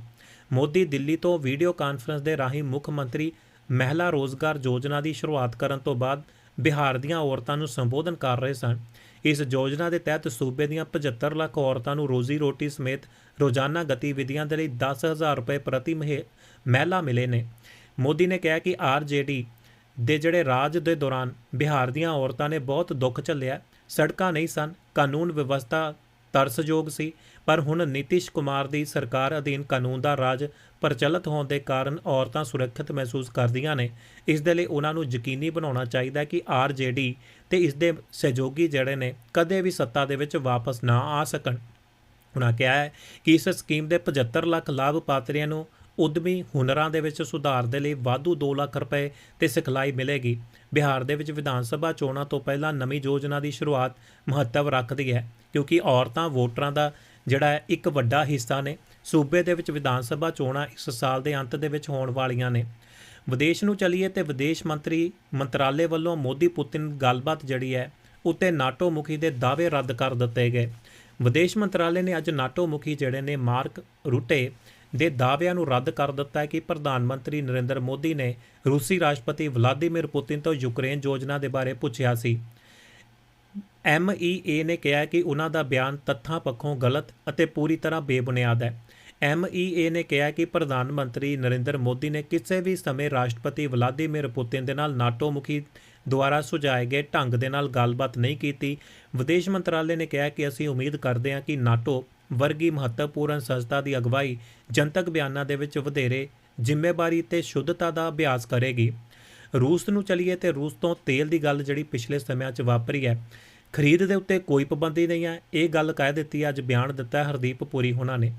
ਮੋਦੀ ਦਿੱਲੀ ਤੋਂ ਵੀਡੀਓ ਕਾਨਫਰੰਸ ਦੇ ਰਾਹੀਂ ਮੁੱਖ ਮੰਤਰੀ ਮਹਿਲਾ ਰੋਜ਼ਗਾਰ ਯੋਜਨਾ ਦੀ ਸ਼ੁਰੂਆਤ ਕਰਨ ਤੋਂ ਬਾਅਦ ਬਿਹਾਰ ਦੀਆਂ ਔਰਤਾਂ ਨੂੰ ਸੰਬੋਧਨ ਕਰ ਰਹੇ ਸਨ। ਇਸ ਯੋਜਨਾ ਦੇ ਤਹਿਤ ਸੂਬੇ ਦੀਆਂ 75 ਲੱਖ ਔਰਤਾਂ ਨੂੰ ਰੋਜ਼ੀ ਰੋਟੀ ਸਮੇਤ ਰੋਜ਼ਾਨਾ ਗਤੀਵਿਧੀਆਂ ਦੇ ਲਈ 10000 ਰੁਪਏ ਪ੍ਰਤੀ ਮਹੀ- ਮਹਿਲਾ ਮਿਲੇ ਨੇ। ਮੋਦੀ ਨੇ ਕਿਹਾ ਕਿ ਆਰਜੇਡੀ ਦੇ ਜਿਹੜੇ ਰਾਜ ਦੇ ਦੌਰਾਨ ਬਿਹਾਰ ਦੀਆਂ ਔਰਤਾਂ ਨੇ ਬਹੁਤ ਦੁੱਖ ਝੱਲਿਆ, ਸੜਕਾਂ ਨਹੀਂ ਸਨ, ਕਾਨੂੰਨ ਵਿਵਸਥਾ ਤਰਸਯੋਗ ਸੀ, ਪਰ ਹੁਣ ਨੀਤੀਸ਼ ਕੁਮਾਰ ਦੀ ਸਰਕਾਰ ਅਧੀਨ ਕਾਨੂੰਨ ਦਾ ਰਾਜ ਪ੍ਰਚਲਿਤ ਹੋਣ ਦੇ ਕਾਰਨ ਔਰਤਾਂ ਸੁਰੱਖਿਅਤ ਮਹਿਸੂਸ ਕਰਦੀਆਂ ਨੇ। ਇਸ ਦੇ ਲਈ ਉਹਨਾਂ ਨੂੰ ਯਕੀਨੀ ਬਣਾਉਣਾ ਚਾਹੀਦਾ ਹੈ ਕਿ ਆਰਜੇਡੀ ਤੇ ਇਸ ਦੇ ਸਹਿਯੋਗੀ ਜਿਹੜੇ ਨੇ ਕਦੇ ਵੀ ਸੱਤਾ ਦੇ ਵਿੱਚ ਵਾਪਸ ਨਾ ਆ ਸਕਣ। ਉਹਨਾਂ ਕਿਹਾ ਹੈ ਕਿ ਇਸ ਸਕੀਮ ਦੇ 75 ਲੱਖ ਲਾਭਪਾਤਰੀਆਂ ਨੂੰ ਉਦਮੀ ਹੁਨਰਾਂ ਦੇ ਵਿੱਚ ਸੁਧਾਰ ਦੇ ਲਈ ਵਾਧੂ 2 ਲੱਖ ਰੁਪਏ ਤੇ ਸਿਖਲਾਈ ਮਿਲੇਗੀ। ਬਿਹਾਰ ਦੇ ਵਿੱਚ ਵਿਧਾਨ ਸਭਾ ਚੋਣਾਂ ਤੋਂ ਪਹਿਲਾਂ ਨਵੀਂ ਯੋਜਨਾ ਦੀ ਸ਼ੁਰੂਆਤ ਮਹੱਤਵ ਰੱਖਦੀ ਹੈ, ਕਿਉਂਕਿ ਔਰਤਾਂ ਵੋਟਰਾਂ ਦਾ ਜਿਹੜਾ ਹੈ ਇੱਕ ਵੱਡਾ ਹਿੱਸਾ ਨੇ। ਸੂਬੇ ਦੇ ਵਿੱਚ ਵਿਧਾਨ ਸਭਾ ਚੋਣਾਂ ਇਸ ਸਾਲ ਦੇ ਅੰਤ ਦੇ ਵਿੱਚ ਹੋਣ ਵਾਲੀਆਂ ਨੇ। ਵਿਦੇਸ਼ ਨੂੰ ਚਲੀਏ ਤੇ ਵਿਦੇਸ਼ ਮੰਤਰੀ ਮੰਤਰਾਲੇ ਵੱਲੋਂ ਮੋਦੀ ਪੁਤਿਨ ਗੱਲਬਾਤ ਜਿਹੜੀ ਹੈ, ਉੱਤੇ ਨਾਟੋ ਮੁਖੀ ਦੇ ਦਾਅਵੇ ਰੱਦ ਕਰ ਦਿੱਤੇ ਗਏ। ਵਿਦੇਸ਼ ਮੰਤਰਾਲੇ ਨੇ ਅੱਜ ਨਾਟੋ ਮੁਖੀ ਜਿਹੜੇ ਨੇ ਮਾਰਕ ਰੂਟੇ ਦੇ ਦਾਅਵਿਆਂ ਨੂੰ ਰੱਦ ਕਰ ਦਿੱਤਾ ਹੈ ਕਿ ਪ੍ਰਧਾਨ ਮੰਤਰੀ ਨਰਿੰਦਰ ਮੋਦੀ ਨੇ ਰੂਸੀ ਰਾਸ਼ਟਰਪਤੀ ਵਲਾਦੀਮੀਰ ਪੁਤਿਨ ਤੋਂ ਯੂਕਰੇਨ ਯੋਜਨਾ ਦੇ ਬਾਰੇ ਪੁੱਛਿਆ ਸੀ। ਐਮਈਏ ਨੇ ਕਿਹਾ ਕਿ ਉਹਨਾਂ ਦਾ ਬਿਆਨ ਤੱਥਾਂ ਪੱਖੋਂ ਗਲਤ ਅਤੇ ਪੂਰੀ ਤਰ੍ਹਾਂ ਬੇਬੁਨਿਆਦ ਹੈ। ਐਮਈਏ ਨੇ ਕਿਹਾ ਕਿ ਪ੍ਰਧਾਨ ਮੰਤਰੀ ਨਰਿੰਦਰ ਮੋਦੀ ਨੇ ਕਿਸੇ ਵੀ ਸਮੇਂ ਰਾਸ਼ਟਰਪਤੀ ਵਲਾਦੀਮੀਰ ਪੁਤਿਨ ਦੇ ਨਾਲ ਨਾਟੋ ਮੁਖੀ ਦੁਆਰਾ ਸੁਝਾਏ ਗਏ ਢੰਗ ਦੇ ਨਾਲ ਗੱਲਬਾਤ ਨਹੀਂ ਕੀਤੀ। ਵਿਦੇਸ਼ ਮੰਤਰਾਲੇ ਨੇ ਕਿਹਾ ਕਿ ਅਸੀਂ ਉਮੀਦ ਕਰਦੇ ਹਾਂ ਕਿ ਨਾਟੋ ਵਰਗੀ ਮਹੱਤਵਪੂਰਨ ਸੰਸਥਾ ਦੀ ਅਗਵਾਈ ਜਨਤਕ ਬਿਆਨਾਂ ਦੇ ਵਿੱਚ ਵਧੇਰੇ ਜ਼ਿੰਮੇਵਾਰੀ ਤੇ ਸ਼ੁੱਧਤਾ ਦਾ ਅਭਿਆਸ ਕਰੇਗੀ। ਰੂਸ ਨੂੰ ਚਲੀਏ ਤੇ ਰੂਸ ਤੋਂ ਤੇਲ ਦੀ ਗੱਲ ਜਿਹੜੀ ਪਿਛਲੇ ਸਮਿਆਂ 'ਚ ਵਾਪਰੀ ਹੈ, ਖਰੀਦ ਦੇ ਉੱਤੇ ਕੋਈ ਪਾਬੰਦੀ ਨਹੀਂ ਹੈ। ਇਹ ਗੱਲ ਕਹਿ ਦਿੱਤੀ ਅੱਜ ਬਿਆਨ ਦਿੱਤਾ ਹਰਦੀਪ ਪੁਰੀ ਹੋਣਾ ਨੇ।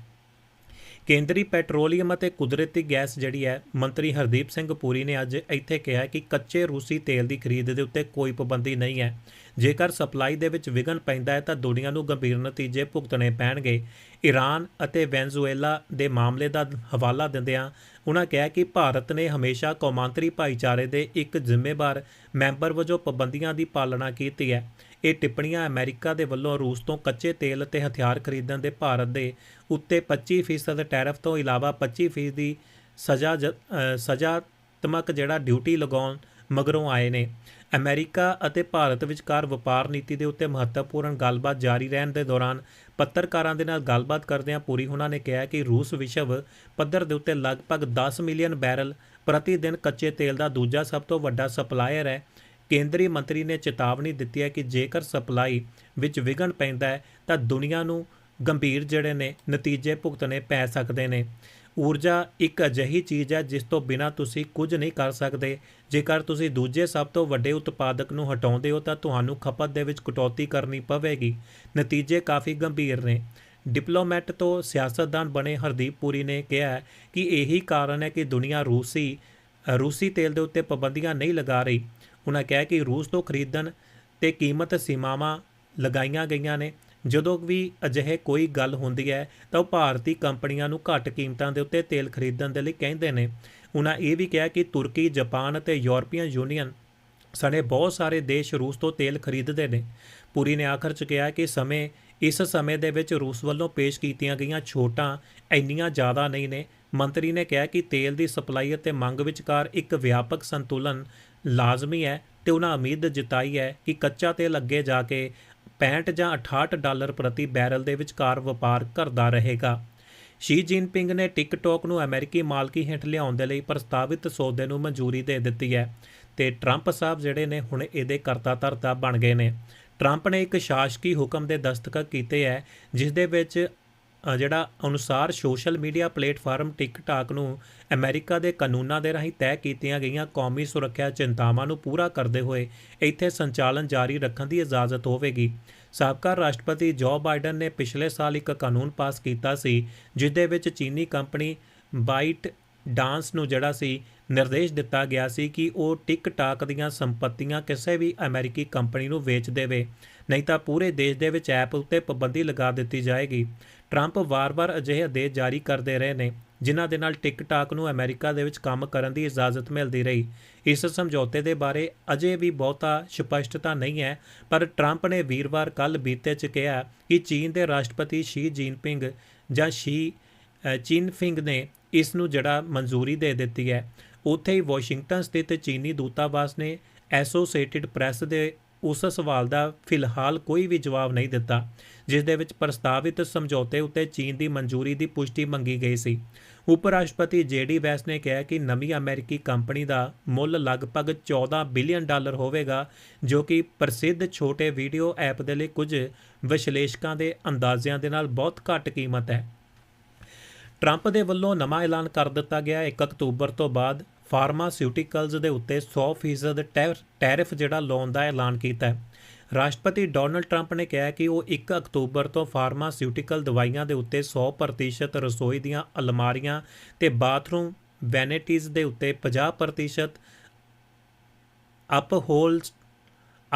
ਕੇਂਦਰੀ ਪੈਟਰੋਲੀਅਮ ਅਤੇ ਕੁਦਰਤੀ ਗੈਸ ਜਿਹੜੀ ਹੈ, ਮੰਤਰੀ ਹਰਦੀਪ ਸਿੰਘ ਪੁਰੀ ਨੇ ਅੱਜ ਇੱਥੇ ਕਿਹਾ ਕਿ ਕੱਚੇ ਰੂਸੀ ਤੇਲ ਦੀ ਖਰੀਦ ਦੇ ਉੱਤੇ ਕੋਈ ਪਾਬੰਦੀ ਨਹੀਂ ਹੈ। ਜੇਕਰ ਸਪਲਾਈ ਦੇ ਵਿੱਚ ਵਿਘਨ ਪੈਂਦਾ ਹੈ ਤਾਂ ਦੁਨੀਆ ਨੂੰ ਗੰਭੀਰ ਨਤੀਜੇ ਭੁਗਤਣੇ ਪੈਣਗੇ। ਈਰਾਨ ਅਤੇ ਵੈਨਜ਼ੂਏਲਾ ਦੇ ਮਾਮਲੇ ਦਾ ਹਵਾਲਾ ਦਿੰਦਿਆਂ ਉਹਨਾਂ ਕਿਹਾ ਕਿ ਭਾਰਤ ਨੇ ਹਮੇਸ਼ਾ ਕੌਮਾਂਤਰੀ ਭਾਈਚਾਰੇ ਦੇ ਇੱਕ ਜ਼ਿੰਮੇਵਾਰ ਮੈਂਬਰ ਵਜੋਂ ਪਾਬੰਦੀਆਂ ਦੀ ਪਾਲਣਾ ਕੀਤੀ ਹੈ। ਇਹ ਟਿੱਪਣੀਆਂ ਅਮਰੀਕਾ ਦੇ ਵੱਲੋਂ ਰੂਸ ਤੋਂ ਕੱਚੇ ਤੇਲ ਅਤੇ ਹਥਿਆਰ ਖਰੀਦਣ ਦੇ ਭਾਰਤ ਦੇ ਉੱਤੇ 25% ਟੈਰਿਫ ਤੋਂ ਇਲਾਵਾ 25% ਦੀ ਸਜ਼ਾ ਜ- ਸਜ਼ਾਤਮਕ ਜਿਹੜਾ ਡਿਊਟੀ ਲਗਾਉਣ ਮਗਰੋਂ ਆਏ ਨੇ। ਅਮਰੀਕਾ ਅਤੇ ਭਾਰਤ ਵਿਚਕਾਰ ਵਪਾਰ ਨੀਤੀ ਦੇ ਉੱਤੇ ਮਹੱਤਵਪੂਰਨ ਗੱਲਬਾਤ ਜਾਰੀ ਰਹਿਣ ਦੇ ਦੌਰਾਨ ਪੱਤਰਕਾਰਾਂ ਦੇ ਨਾਲ ਗੱਲਬਾਤ ਕਰਦਿਆਂ ਪੂਰੀ ਉਹਨਾਂ ਨੇ ਕਿਹਾ ਕਿ ਰੂਸ ਵਿਸ਼ਵ ਪੱਧਰ ਦੇ ਉੱਤੇ ਲਗਭਗ 10 ਮਿਲੀਅਨ ਬੈਰਲ ਪ੍ਰਤੀ ਦਿਨ ਕੱਚੇ ਤੇਲ ਦਾ ਦੂਜਾ ਸਭ ਤੋਂ ਵੱਡਾ ਸਪਲਾਇਰ ਹੈ। ਕੇਂਦਰੀ ਮੰਤਰੀ ਨੇ ਚੇਤਾਵਨੀ ਦਿੱਤੀ ਹੈ ਕਿ ਜੇਕਰ ਸਪਲਾਈ ਵਿੱਚ ਵਿਘਨ ਪੈਂਦਾ ਹੈ ਤਾਂ ਦੁਨੀਆ ਨੂੰ ਗੰਭੀਰ ਜਿਹੜੇ ਨੇ ਨਤੀਜੇ ਭੁਗਤਣੇ ਪੈ ਸਕਦੇ ਨੇ। ਊਰਜਾ ਇੱਕ ਅਜਿਹੀ ਚੀਜ਼ ਹੈ ਜਿਸ ਤੋਂ ਬਿਨਾਂ ਤੁਸੀਂ ਕੁਝ ਨਹੀਂ ਕਰ ਸਕਦੇ। ਜੇਕਰ ਤੁਸੀਂ ਦੂਜੇ ਸਭ ਤੋਂ ਵੱਡੇ ਉਤਪਾਦਕ ਨੂੰ ਹਟਾਉਂਦੇ ਹੋ ਤਾਂ ਤੁਹਾਨੂੰ ਖਪਤ ਦੇ ਵਿੱਚ ਕਟੌਤੀ ਕਰਨੀ ਪਵੇਗੀ। ਨਤੀਜੇ ਕਾਫੀ ਗੰਭੀਰ ਨੇ। ਡਿਪਲੋਮੈਟ ਤੋਂ ਸਿਆਸਤਦਾਨ ਬਣੇ ਹਰਦੀਪ ਪੁਰੀ ਨੇ ਕਿਹਾ ਕਿ ਇਹੀ ਕਾਰਨ ਹੈ ਕਿ ਦੁਨੀਆ ਰੂਸੀ ਰੂਸੀ ਤੇਲ ਦੇ ਉੱਤੇ ਪਾਬੰਦੀਆਂ ਨਹੀਂ ਲਗਾ ਰਹੀ। ਉਹਨਾਂ ਕਿਹਾ ਕਿ ਰੂਸ ਤੋਂ ਖਰੀਦਣ ਤੇ ਕੀਮਤ ਸੀਮਾਵਾਂ ਲਗਾਈਆਂ ਗਈਆਂ ਨੇ। ਜਦੋਂ ਵੀ ਅਜਿਹੇ ਕੋਈ ਗੱਲ ਹੁੰਦੀ ਹੈ, ਤਾਂ ਉਹ ਭਾਰਤੀ ਕੰਪਨੀਆਂ ਨੂੰ ਘੱਟ ਕੀਮਤਾਂ ਦੇ ਉੱਤੇ ਤੇਲ ਖਰੀਦਣ ਦੇ ਲਈ ਕਹਿੰਦੇ ਨੇ। ਉਹਨਾਂ ਇਹ ਵੀ ਕਿਹਾ ਕਿ ਤੁਰਕੀ, ਜਾਪਾਨ ਅਤੇ ਯੂਰਪੀਅਨ ਯੂਨੀਅਨ ਸਣੇ ਬਹੁਤ ਸਾਰੇ ਦੇਸ਼ ਰੂਸ ਤੋਂ ਤੇਲ ਖਰੀਦਦੇ ਨੇ। ਪੂਰੀ ਨੇ ਆਖਰ ਚ ਕਿਹਾ ਕਿ ਸਮੇਂ, ਇਸ ਸਮੇਂ ਦੇ ਵਿੱਚ ਰੂਸ ਵੱਲੋਂ ਪੇਸ਼ ਕੀਤੀਆਂ ਗਈਆਂ ਛੋਟਾਂ ਇੰਨੀਆਂ ਜ਼ਿਆਦਾ ਨਹੀਂ ਨੇ। ਮੰਤਰੀ ਨੇ ਕਿਹਾ ਕਿ ਤੇਲ ਦੀ ਸਪਲਾਈ ਅਤੇ ਮੰਗ ਵਿਚਕਾਰ ਇੱਕ ਵਿਆਪਕ ਸੰਤੁਲਨ ਲਾਜ਼ਮੀ ਹੈ ਤੇ ਉਹਨਾਂ ਉਮੀਦ ਜਤਾਈ ਹੈ ਕਿ ਕੱਚਾ ਤੇਲ ਅੱਗੇ ਜਾ ਕੇ 65 ਜਾਂ 68 ਡਾਲਰ ਪ੍ਰਤੀ ਬੈਰਲ ਦੇ ਵਿਚਕਾਰ ਵਪਾਰ ਕਰਦਾ ਰਹੇਗਾ। ਸ਼ੀ ਜਿਨਪਿੰਗ ਨੇ ਟਿਕਟੌਕ ਨੂੰ ਅਮਰੀਕੀ ਮਾਲਕੀ ਹੇਠ ਲਿਆਉਣ ਦੇ ਲਈ ਪ੍ਰਸਤਾਵਿਤ ਸੌਦੇ ਨੂੰ ਮਨਜ਼ੂਰੀ ਦੇ ਦਿੱਤੀ ਹੈ ਤੇ ਟਰੰਪ ਸਾਹਿਬ ਜਿਹੜੇ ਨੇ ਹੁਣ ਇਹਦੇ ਕਰਤਾ ਧਰਤਾ ਬਣ ਗਏ ਨੇ। ਟਰੰਪ ਨੇ ਇੱਕ ਸ਼ਾਸਕੀ ਹੁਕਮ ਦੇ ਦਸਤਖਤ ਕੀਤੇ ਹੈ, ਜਿਸ ਦੇ ਵਿੱਚ ਜਿਹੜਾ ਅਨੁਸਾਰ ਸੋਸ਼ਲ ਮੀਡੀਆ ਪਲੇਟਫਾਰਮ ਟਿਕਟਾਕ ਨੂੰ ਅਮਰੀਕਾ ਦੇ ਕਾਨੂੰਨਾਂ ਦੇ ਰਾਹੀਂ ਤੈਅ ਕੀਤੀਆਂ ਗਈਆਂ ਕੌਮੀ ਸੁਰੱਖਿਆ ਚਿੰਤਾਵਾਂ ਨੂੰ ਪੂਰਾ ਕਰਦੇ ਹੋਏ ਇੱਥੇ ਸੰਚਾਲਨ ਜਾਰੀ ਰੱਖਣ ਦੀ ਇਜਾਜ਼ਤ ਹੋਵੇਗੀ। ਸਾਬਕਾ ਰਾਸ਼ਟਰਪਤੀ ਜੋ ਬਾਈਡਨ ਨੇ ਪਿਛਲੇ ਸਾਲ ਇੱਕ ਕਾਨੂੰਨ ਪਾਸ ਕੀਤਾ ਸੀ ਜਿਸ ਦੇ ਵਿੱਚ ਚੀਨੀ ਕੰਪਨੀ ਬਾਈਟ ਡਾਂਸ ਨੂੰ ਜਿਹੜਾ ਸੀ ਨਿਰਦੇਸ਼ ਦਿੱਤਾ ਗਿਆ ਸੀ ਕਿ ਉਹ ਟਿਕਟਾਕ ਦੀਆਂ ਸੰਪਤੀਆਂ ਕਿਸੇ ਵੀ ਅਮਰੀਕੀ ਕੰਪਨੀ ਨੂੰ ਵੇਚ ਦੇਵੇ ਨਹੀਂ ਤਾਂ ਪੂਰੇ ਦੇਸ਼ ਦੇ ਵਿੱਚ ਐਪ ਉੱਤੇ ਪਾਬੰਦੀ ਲਗਾ ਦਿੱਤੀ ਜਾਏਗੀ। ਟਰੰਪ ਵਾਰ-ਵਾਰ ਅਜਿਹੇ ਆਦੇਸ਼ ਜਾਰੀ ਕਰਦੇ ਰਹੇ ਨੇ ਜਿਨ੍ਹਾਂ ਦੇ ਨਾਲ ਟਿਕਟਾਕ ਨੂੰ ਅਮਰੀਕਾ ਦੇ ਵਿੱਚ ਕੰਮ ਕਰਨ ਦੀ ਇਜਾਜ਼ਤ ਮਿਲਦੀ ਰਹੀ। ਇਸ ਸਮਝੌਤੇ ਦੇ ਬਾਰੇ ਅਜੇ ਵੀ ਬਹੁਤਾ ਸਪਸ਼ਟਤਾ ਨਹੀਂ ਹੈ ਪਰ ਟਰੰਪ ਨੇ ਵੀਰਵਾਰ ਕੱਲ ਬੀਤੇ ਚ ਕਿਹਾ ਕਿ ਚੀਨ ਦੇ ਰਾਸ਼ਟਰਪਤੀ ਸ਼ੀ ਜਿਨਪਿੰਗ ਜਾਂ ਸ਼ੀ ਅ, ਚਿਨਫਿੰਗ ਨੇ ਇਸ ਨੂੰ ਜਿਹੜਾ ਮਨਜ਼ੂਰੀ ਦੇ ਦਿੱਤੀ ਹੈ। ਉੱਥੇ ਹੀ ਵਾਸ਼ਿੰਗਟਨ ਸਥਿਤ ਚੀਨੀ ਦੂਤਾਵਾਸ ਨੇ ਐਸੋਸੀਏਟਿਡ ਪ੍ਰੈਸ ਦੇ ਉਸ ਸਵਾਲ ਦਾ ਫਿਲਹਾਲ ਕੋਈ ਵੀ ਜਵਾਬ ਨਹੀਂ ਦਿੱਤਾ, ਜਿਸ ਦੇ ਵਿੱਚ ਪ੍ਰਸਤਾਵਿਤ ਸਮਝੌਤੇ ਉੱਤੇ ਚੀਨ ਦੀ ਮਨਜ਼ੂਰੀ ਦੀ ਪੁਸ਼ਟੀ ਮੰਗੀ ਗਈ ਸੀ। ਉਪ ਰਾਸ਼ਟਰਪਤੀ ਜੇਡੀ ਵੈਸ ਨੇ ਕਿਹਾ ਕਿ ਨਵੀਂ ਅਮਰੀਕੀ ਕੰਪਨੀ ਦਾ ਮੁੱਲ ਲਗਭਗ 14 ਬਿਲੀਅਨ ਡਾਲਰ ਹੋਵੇਗਾ, ਜੋ ਕਿ ਪ੍ਰਸਿੱਧ ਛੋਟੇ ਵੀਡੀਓ ਐਪ ਦੇ ਲਈ ਕੁਝ ਵਿਸ਼ਲੇਸ਼ਕਾਂ ਦੇ ਅੰਦਾਜ਼ਿਆਂ ਦੇ ਨਾਲ ਬਹੁਤ ਘੱਟ ਕੀਮਤ ਹੈ। ਟਰੰਪ ਦੇ ਵੱਲੋਂ ਨਵਾਂ ਐਲਾਨ ਕਰ ਦਿੱਤਾ ਗਿਆ 1 ਅਕਤੂਬਰ ਤੋਂ ਬਾਅਦ ਫਾਰਮਾਸਿਊਟੀਕਲਸ ਦੇ ਉੱਤੇ 100% ਟੈਰ- ਟੈਰਿਫ ਜਿਹੜਾ ਲਾਉਣ ਦਾ ਐਲਾਨ ਕੀਤਾ ਹੈ। ਰਾਸ਼ਟਰਪਤੀ ਡੋਨਲਡ ਟਰੰਪ ਨੇ ਕਿਹਾ ਕਿ ਉਹ 1 ਅਕਤੂਬਰ ਤੋਂ ਫਾਰਮਾਸਿਊਟੀਕਲ ਦਵਾਈਆਂ ਦੇ ਉੱਤੇ 100% ਰਸੋਈ ਦੀਆਂ ਅਲਮਾਰੀਆਂ ਤੇ ਬਾਥਰੂਮ ਵੈਨਿਟੀਜ਼ ਦੇ ਉੱਤੇ 50% ਅਪਹੋਲ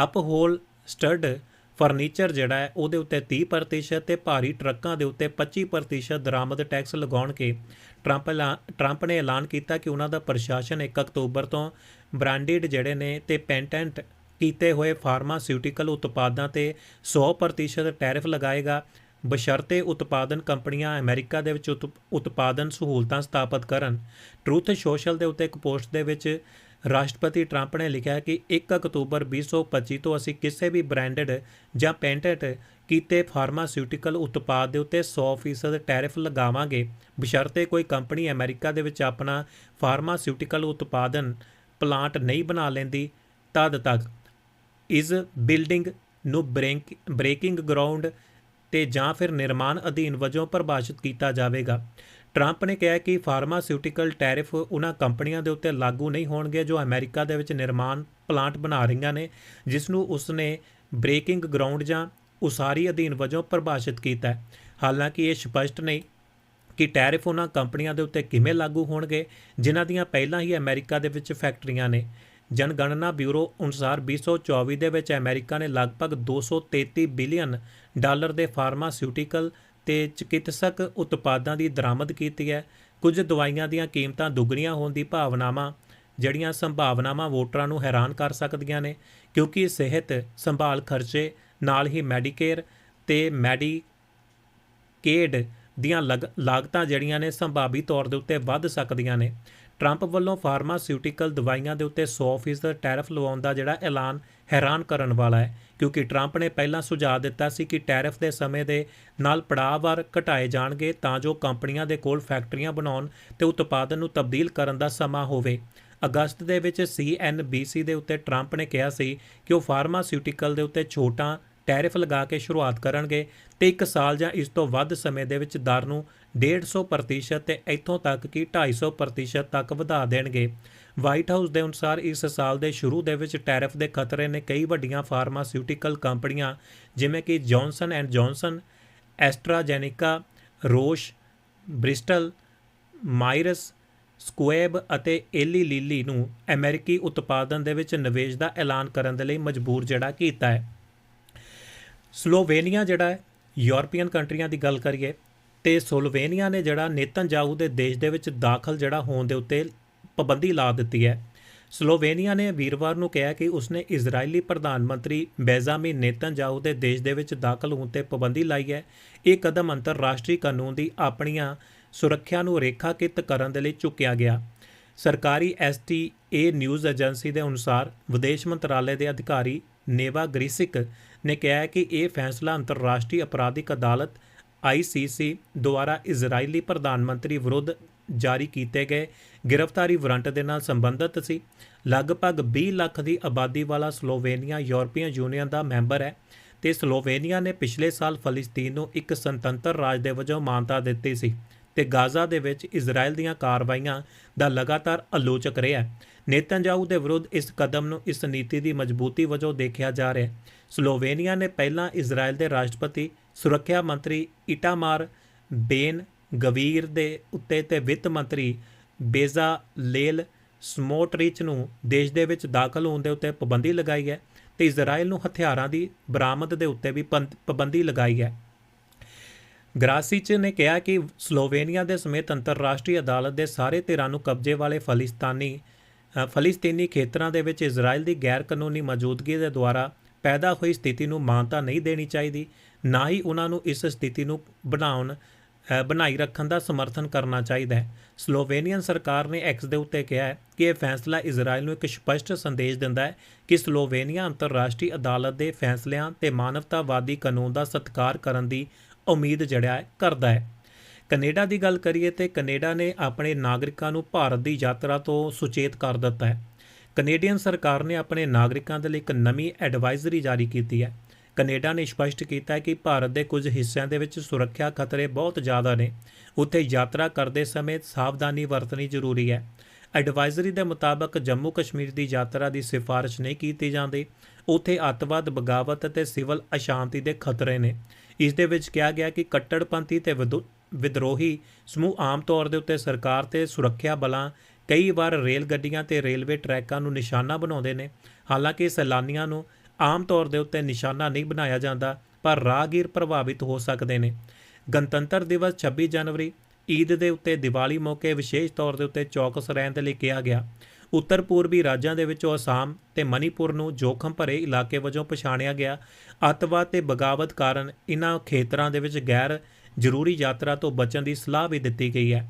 ਅਪਹੋਲ ਅਪ ਫਰਨੀਚਰ ਜਿਹੜਾ ਹੈ, ਉਹਦੇ ਉੱਤੇ 30% ਤੇ ਭਾਰੀ ਟਰੱਕਾਂ ਦੇ ਉੱਤੇ 25% ਦਰਾਮਦ ਟੈਕਸ ਲਗਾਉਣ ਕੇ ਟਰੰਪ ਐਲਾ- ਟਰੰਪ ਨੇ ਐਲਾਨ ਕੀਤਾ ਕਿ ਉਹਨਾਂ ਦਾ ਪ੍ਰਸ਼ਾਸਨ 1 ਅਕਤੂਬਰ ਤੋਂ ਬ੍ਰਾਂਡਡ ਜਿਹੜੇ ਨੇ ਤੇ ਪੈਂਟੈਂਟ ਕੀਤੇ ਹੋਏ ਫਾਰਮਾਸਿਊਟੀਕਲ ਉਤਪਾਦਾਂ ਤੇ 100% ਟੈਰਿਫ ਲਗਾਏਗਾ। ਬਸ਼ਰਤੇ ਉਤਪਾਦਨ ਕੰਪਨੀਆਂ ਅਮਰੀਕਾ ਦੇ ਵਿੱਚ ਉਤ- ਉਤਪਾਦਨ ਸਹੂਲਤਾਂ ਸਥਾਪਿਤ ਕਰਨ। ਟਰੂਥ ਸੋਸ਼ਲ ਦੇ ਉੱਤੇ ਇੱਕ ਪੋਸਟ ਦੇ ਵਿੱਚ ਰਾਸ਼ਟਰਪਤੀ ਟਰੰਪ ਨੇ ਲਿਖਿਆ ਕਿ 1 ਅਕਤੂਬਰ 2025 ਤੋਂ ਅਸੀਂ ਕਿਸੇ ਵੀ ਬ੍ਰਾਂਡਡ ਜਾਂ ਪੈਂਟੈਂਟ ਕੀਤੇ ਫਾਰਮਾਸਿਊਟੀਕਲ ਉਤਪਾਦ ਦੇ ਉੱਤੇ 100% ਟੈਰਿਫ ਲਗਾਵਾਂਗੇ। ਬਸ਼ਰਤੇ ਕੋਈ ਕੰਪਨੀ ਅਮਰੀਕਾ ਦੇ ਵਿੱਚ ਆਪਣਾ ਫਾਰਮਾਸਿਊਟੀਕਲ ਉਤਪਾਦਨ ਪਲਾਂਟ ਨਹੀਂ ਬਣਾ ਲੈਂਦੀ, ਤਦ ਤੱਕ ਇਸ ਬਿਲਡਿੰਗ ਨੂੰ ਬ੍ਰੇਕ, ਬ੍ਰੇਕਿੰਗ ਗਰਾਊਂਡ ਤੇ ਜਾਂ ਫਿਰ ਨਿਰਮਾਣ ਅਧੀਨ ਵਜੋਂ ਪਰਿਭਾਸ਼ਿਤ ਕੀਤਾ ਜਾਵੇਗਾ। ਟਰੰਪ ਨੇ ਕਿਹਾ ਕਿ ਫਾਰਮਾਸਿਊਟੀਕਲ ਟੈਰਿਫ ਉਹਨਾਂ ਕੰਪਨੀਆਂ ਦੇ ਉੱਤੇ ਲਾਗੂ ਨਹੀਂ ਹੋਣਗੇ ਜੋ ਅਮਰੀਕਾ ਦੇ ਵਿੱਚ ਨਿਰਮਾਣ ਪਲਾਂਟ ਬਣਾ ਰਹੀਆਂ ਨੇ, ਜਿਸ ਨੂੰ ਉਸਨੇ ਬ੍ਰੇਕਿੰਗ ਗਰਾਊਂਡ ਜਾਂ ਉਸਾਰੀ ਅਧੀਨ ਵਜੋਂ ਪਰਿਭਾਸ਼ਿਤ ਕੀਤਾ ਹੈ। ਹਾਲਾਂਕਿ ਇਹ ਸਪਸ਼ਟ ਨਹੀਂ ਕਿ ਟੈਰਿਫ ਉਹਨਾਂ ਕੰਪਨੀਆਂ ਦੇ ਉੱਤੇ ਕਿਵੇਂ ਲਾਗੂ ਹੋਣਗੇ, ਜਿਨ੍ਹਾਂ ਦੀਆਂ ਪਹਿਲਾਂ ਹੀ ਅਮਰੀਕਾ ਦੇ ਵਿੱਚ ਫੈਕਟਰੀਆਂ ਨੇ। ਜਨਗਣਨਾ ਬਿਊਰੋ ਅਨੁਸਾਰ 2024 ਦੇ ਵਿੱਚ ਅਮਰੀਕਾ ਨੇ ਲਗਭਗ 233 ਬਿਲੀਅਨ ਡਾਲਰ ਦੇ ਫਾਰਮਾਸਿਊਟੀਕਲ ਤੇ ਚਿਕਿਤਸਕ ਉਤਪਾਦਾਂ ਦੀ ਦਰਾਮਦ ਕੀਤੀ ਹੈ। ਕੁਝ ਦਵਾਈਆਂ ਦੀਆਂ ਕੀਮਤਾਂ ਦੁੱਗਣੀਆਂ ਹੋਣ ਦੀ ਭਾਵਨਾਵਾਂ, ਜਿਹੜੀਆਂ ਸੰਭਾਵਨਾਵਾਂ ਵੋਟਰਾਂ ਨੂੰ ਹੈਰਾਨ ਕਰ ਸਕਦੀਆਂ ਨੇ, ਕਿਉਂਕਿ ਸਿਹਤ ਸੰਭਾਲ ਖਰਚੇ ਨਾਲ ਹੀ ਮੈਡੀਕੇਅਰ ਤੇ ਮੈਡੀ ਕੇਡ ਦੀਆਂ ਲਗ- ਲਾਗਤਾਂ ਜਿਹੜੀਆਂ ਨੇ ਸੰਭਾਵੀ ਤੌਰ ਦੇ ਉੱਤੇ ਵੱਧ ਸਕਦੀਆਂ ਨੇ। ਟਰੰਪ ਵੱਲੋਂ ਫਾਰਮਾਸਿਊਟੀਕਲ ਦਵਾਈਆਂ ਦੇ ਉੱਤੇ 100% ਟੈਰਿਫ ਲਵਾਉਣ ਦਾ ਜਿਹੜਾ ਐਲਾਨ ਹੈਰਾਨ ਕਰਨ ਵਾਲਾ ਹੈ, ਕਿਉਂਕਿ ਟਰੰਪ ਨੇ ਪਹਿਲਾਂ ਸੁਝਾਅ ਦਿੱਤਾ ਸੀ ਕਿ ਟੈਰਿਫ ਦੇ ਸਮੇਂ ਦੇ ਨਾਲ ਪੜਾਅਵਾਰ ਘਟਾਏ ਜਾਣਗੇ ਤਾਂ ਜੋ ਕੰਪਨੀਆਂ ਦੇ ਕੋਲ ਫੈਕਟਰੀਆਂ ਬਣਾਉਣ ਤੇ ਉਤਪਾਦਨ ਨੂੰ ਤਬਦੀਲ ਕਰਨ ਦਾ ਸਮਾਂ ਹੋਵੇ। ਅਗਸਤ ਦੇ ਵਿੱਚ CNBC ਦੇ ਉੱਤੇ ਟਰੰਪ ਨੇ ਕਿਹਾ ਸੀ ਕਿ ਉਹ ਫਾਰਮਾਸਿਊਟੀਕਲ ਦੇ ਉੱਤੇ ਛੋਟਾਂ ਟੈਰਿਫ ਲਗਾ ਕੇ ਸ਼ੁਰੂਆਤ ਕਰਨਗੇ ਤੇ 1 ਸਾਲ ਜਾਂ ਇਸ ਤੋਂ ਵੱਧ ਸਮੇਂ ਦੇ ਵਿੱਚ ਦਰ ਨੂੰ 150% ਤੇ ਇੱਥੋਂ ਤੱਕ ਕਿ 250% ਤੱਕ ਵਧਾ ਦੇਣਗੇ। ਵਾਈਟ ਹਾਊਸ ਦੇ ਅਨੁਸਾਰ ਇਸ ਸਾਲ ਦੇ ਸ਼ੁਰੂ ਦੇ ਵਿੱਚ ਟੈਰਿਫ ਦੇ ਖਤਰੇ ਨੇ ਕਈ ਵੱਡੀਆਂ ਫਾਰਮਾਸਿਊਟੀਕਲ ਕੰਪਨੀਆਂ, ਜਿਵੇਂ ਕਿ Johnson and Johnson AstraZeneca Roche Bristol Myers Squibb ਅਤੇ ਏਲੀ ਲੀਲੀ ਨੂੰ ਅਮਰੀਕੀ ਉਤਪਾਦਨ ਦੇ ਵਿੱਚ ਨਿਵੇਸ਼ ਦਾ ਐਲਾਨ ਕਰਨ ਦੇ ਲਈ ਮਜਬੂਰ ਜਿਹੜਾ ਕੀਤਾ ਹੈ। ਸਲੋਵੇਨੀਆ ਜਿਹੜਾ ਹੈ ਯੂਰਪੀਅਨ ਕੰਟਰੀਆਂ ਦੀ ਗੱਲ ਕਰੀਏ ਤੇ ਸਲੋਵੇਨੀਆ ਨੇ ਜਿਹੜਾ ਨੇਤਨਜਾਹੂ ਦੇ ਦੇਸ਼ ਦੇ ਵਿੱਚ ਦਾਖਲ ਜਿਹੜਾ ਹੋਣ ਦੇ ਉੱਤੇ ਪਾਬੰਦੀ ਲਾ ਦਿੱਤੀ ਹੈ। ਸਲੋਵੇਨੀਆ ਨੇ ਵੀਰਵਾਰ ਨੂੰ ਕਿਹਾ ਕਿ ਉਸਨੇ ਇਜ਼ਰਾਈਲੀ ਪ੍ਰਧਾਨ ਮੰਤਰੀ ਬੈਜ਼ਾਮਿਨ ਨੇਤਨਜਾਹੂ ਦੇ ਦੇਸ਼ ਦੇ ਵਿੱਚ ਦਾਖਲ ਹੋਣ ਤੇ ਪਾਬੰਦੀ ਲਾਈ ਹੈ। ਇਹ ਕਦਮ ਅੰਤਰਰਾਸ਼ਟਰੀ ਕਾਨੂੰਨ ਦੀ ਆਪਣੀਆਂ ਸੁਰੱਖਿਆ ਨੂੰ ਰੇਖਾਕਿਤ ਕਰਨ ਦੇ ਲਈ ਚੁੱਕਿਆ ਗਿਆ। ਸਰਕਾਰੀ ਐਸਟੀਏ ਨਿਊਜ਼ ਏਜੰਸੀ ਦੇ ਅਨੁਸਾਰ ਵਿਦੇਸ਼ ਮੰਤਰਾਲੇ ਦੇ ਅਧਿਕਾਰੀ ਨੇਵਾ ਗ੍ਰੀਸਿਕ ਨੇ ਕਿਹਾ ਕਿ ਇਹ ਫੈਸਲਾ ਅੰਤਰਰਾਸ਼ਟਰੀ ਅਪਰਾਧਿਕ ਅਦਾਲਤ ICC ਦੁਆਰਾ ਇਜ਼ਰਾਈਲੀ ਪ੍ਰਧਾਨ ਮੰਤਰੀ ਵਿਰੁੱਧ ਜਾਰੀ ਕੀਤੇ ਗਏ ਗ੍ਰਿਫਤਾਰੀ ਵਾਰੰਟ ਦੇ ਨਾਲ ਸੰਬੰਧਿਤ ਸੀ। ਲਗਭਗ 20 ਲੱਖ ਦੀ ਆਬਾਦੀ ਵਾਲਾ ਸਲੋਵੇਨੀਆ ਯੂਰਪੀਅਨ ਯੂਨੀਅਨ ਦਾ ਮੈਂਬਰ ਹੈ ਤੇ ਸਲੋਵੇਨੀਆ ਨੇ ਪਿਛਲੇ ਸਾਲ ਫਲਸਤੀਨ ਨੂੰ ਇੱਕ ਸੁਤੰਤਰ ਰਾਜ ਦੇ ਵਜੋਂ ਮਾਨਤਾ ਦਿੱਤੀ ਸੀ ਤੇ ਗਾਜ਼ਾ ਦੇ ਵਿੱਚ ਇਜ਼ਰਾਈਲ ਦੀਆਂ ਕਾਰਵਾਈਆਂ ਦਾ ਲਗਾਤਾਰ ਆਲੋਚਕ ਰਿਹਾ ਹੈ। ਨੇਤਨਜਾਹੂ ਦੇ ਵਿਰੁੱਧ ਇਸ ਕਦਮ ਨੂੰ ਇਸ ਨੀਤੀ ਦੀ ਮਜ਼ਬੂਤੀ ਵਜੋਂ ਦੇਖਿਆ ਜਾ ਰਿਹਾ ਹੈ। ਸਲੋਵੇਨੀਆ ਨੇ ਪਹਿਲਾਂ ਇਜ਼ਰਾਈਲ ਦੇ ਰਾਸ਼ਟਰਪਤੀ ਸੁਰੱਖਿਆ ਮੰਤਰੀ ਇਟਾਮਾਰ ਬੇਨ ਗਵੀਰ ਦੇ ਉੱਤੇ ਤੇ ਵਿੱਤ ਮੰਤਰੀ ਬੇਜ਼ਾ ਲੇਲ ਸਮੋਟਰਿਚ ਨੂੰ ਦੇਸ਼ ਦੇ ਵਿੱਚ ਦਾਖਲ ਹੋਣ ਦੇ ਉੱਤੇ ਪਾਬੰਦੀ ਲਗਾਈ ਹੈ ਤੇ ਇਜ਼ਰਾਈਲ ਨੂੰ ਹਥਿਆਰਾਂ ਦੀ ਬਰਾਮਦ ਦੇ ਉੱਤੇ ਵੀ ਪੰ- ਪਾਬੰਦੀ ਲਗਾਈ ਹੈ। ਗਰਾਸੀਚ ਨੇ ਕਿਹਾ ਕਿ ਸਲੋਵੇਨੀਆ ਦੇ ਸਮੇਤ ਅੰਤਰਰਾਸ਼ਟਰੀ ਅਦਾਲਤ ਦੇ ਸਾਰੇ ਧਿਰਾਂ ਨੂੰ ਕਬਜ਼ੇ ਵਾਲੇ ਫਲਿਸਤਾਨੀ ਫਲਿਸਤੀਨੀ ਖੇਤਰਾਂ ਦੇ ਵਿੱਚ ਇਜ਼ਰਾਈਲ ਦੀ ਗੈਰ ਕਾਨੂੰਨੀ ਮੌਜੂਦਗੀ ਦੇ ਦੁਆਰਾ ਪੈਦਾ ਹੋਈ ਸਥਿਤੀ ਨੂੰ ਮਾਨਤਾ ਨਹੀਂ ਦੇਣੀ ਚਾਹੀਦੀ। ਨਾ ਹੀ ਉਹਨਾਂ ਨੂੰ ਇਸ ਸਥਿਤੀ ਨੂੰ ਬਣਾਉਣ ਬਣਾਈ ਰੱਖਣ ਦਾ ਸਮਰਥਨ ਕਰਨਾ ਚਾਹੀਦਾ ਹੈ। ਸਲੋਵੇਨੀਅਨ ਸਰਕਾਰ ਨੇ ਐਕਸ ਦੇ ਉੱਤੇ ਕਿਹਾ ਹੈ ਕਿ ਇਹ ਫੈਸਲਾ ਇਜ਼ਰਾਈਲ ਨੂੰ ਇੱਕ ਸਪਸ਼ਟ ਸੰਦੇਸ਼ ਦਿੰਦਾ ਹੈ ਕਿ ਸਲੋਵੇਨੀਆ ਅੰਤਰਰਾਸ਼ਟਰੀ ਅਦਾਲਤ ਦੇ ਫੈਸਲਿਆਂ ਤੇ ਮਾਨਵਤਾਵਾਦੀ ਕਾਨੂੰਨ ਦਾ ਸਤਿਕਾਰ ਕਰਨ ਦੀ ਉਮੀਦ ਜਿਹੜਾ ਹੈ, ਕਰਦਾ ਹੈ। ਕੈਨੇਡਾ ਦੀ ਗੱਲ ਕਰੀਏ ਤੇ ਕੈਨੇਡਾ ਨੇ ਆਪਣੇ ਨਾਗਰਿਕਾਂ ਨੂੰ ਭਾਰਤ ਦੀ ਯਾਤਰਾ ਤੋਂ ਸੁਚੇਤ ਕਰ ਦਿੱਤਾ ਹੈ। ਕੈਨੇਡੀਅਨ ਸਰਕਾਰ ਨੇ ਆਪਣੇ ਨਾਗਰਿਕਾਂ ਦੇ ਲਈ ਇੱਕ ਨਵੀਂ ਐਡਵਾਈਜ਼ਰੀ ਜਾਰੀ ਕੀਤੀ ਹੈ। ਕੈਨੇਡਾ ਨੇ ਸਪਸ਼ਟ ਕੀਤਾ ਹੈ ਕਿ ਭਾਰਤ ਦੇ ਕੁਝ ਹਿੱਸਿਆਂ ਦੇ ਵਿੱਚ ਸੁਰੱਖਿਆ ਖਤਰੇ ਬਹੁਤ ਜ਼ਿਆਦਾ ਨੇ। ਉੱਥੇ ਯਾਤਰਾ ਕਰਦੇ ਸਮੇਂ ਸਾਵਧਾਨੀ ਵਰਤਣੀ ਜ਼ਰੂਰੀ ਹੈ। ਐਡਵਾਈਜ਼ਰੀ ਦੇ ਮੁਤਾਬਕ ਜੰਮੂ ਕਸ਼ਮੀਰ ਦੀ ਯਾਤਰਾ ਦੀ ਸਿਫਾਰਿਸ਼ ਨਹੀਂ ਕੀਤੀ ਜਾਂਦੀ। ਉੱਥੇ ਅੱਤਵਾਦ, ਬਗਾਵਤ ਅਤੇ ਸਿਵਲ ਅਸ਼ਾਂਤੀ ਦੇ ਖਤਰੇ ਨੇ। ਇਸ ਦੇ ਵਿੱਚ ਕਿਹਾ ਗਿਆ ਕਿ ਕੱਟੜਪੰਥੀ ਤੇ ਵਿਦੋ- ਵਿਦਰੋਹੀ ਸਮੂਹ ਆਮ ਤੌਰ ਦੇ ਉੱਤੇ ਸਰਕਾਰ ਤੇ ਸੁਰੱਖਿਆ ਬਲਾਂ ਕਈ ਵਾਰ ਰੇਲ ਗੱਡੀਆਂ ਤੇ ਰੇਲਵੇ ਟਰੈਕਾਂ ਨੂੰ ਨਿਸ਼ਾਨਾ ਬਣਾਉਂਦੇ ਨੇ। ਹਾਲਾਂਕਿ ਸੈਲਾਨੀਆਂ ਨੂੰ ਆਮ ਤੌਰ ਦੇ ਉੱਤੇ ਨਿਸ਼ਾਨਾ ਨਹੀਂ ਬਣਾਇਆ ਜਾਂਦਾ, ਪਰ ਰਾਹਗੀਰ ਪ੍ਰਭਾਵਿਤ ਹੋ ਸਕਦੇ ਨੇ। ਗਣਤੰਤਰ ਦਿਵਸ 26 ਜਨਵਰੀ, ਈਦ ਦੇ ਉੱਤੇ ਦੀਵਾਲੀ ਮੌਕੇ ਵਿਸ਼ੇਸ਼ ਤੌਰ ਦੇ ਉੱਤੇ ਚੌਕਸ ਰਹਿਣ ਦੇ ਲਈ ਕਿਹਾ ਗਿਆ। ਉੱਤਰ ਪੂਰਬੀ ਰਾਜਾਂ ਦੇ ਵਿੱਚੋਂ ਅਸਾਮ ਤੇ ਮਨੀਪੁਰ ਨੂੰ ਜੋਖਮ ਭਰੇ ਇਲਾਕੇ ਵਜੋਂ ਪਛਾਣਿਆ ਗਿਆ। ਅੱਤਵਾਦ ਤੇ ਬਗਾਵਤ ਕਾਰਨ ਇਨ੍ਹਾਂ ਖੇਤਰਾਂ ਦੇ ਵਿੱਚ ਗੈਰ ਜ਼ਰੂਰੀ ਯਾਤਰਾ ਤੋਂ ਬਚਣ ਦੀ ਸਲਾਹ ਵੀ ਦਿੱਤੀ ਗਈ ਹੈ।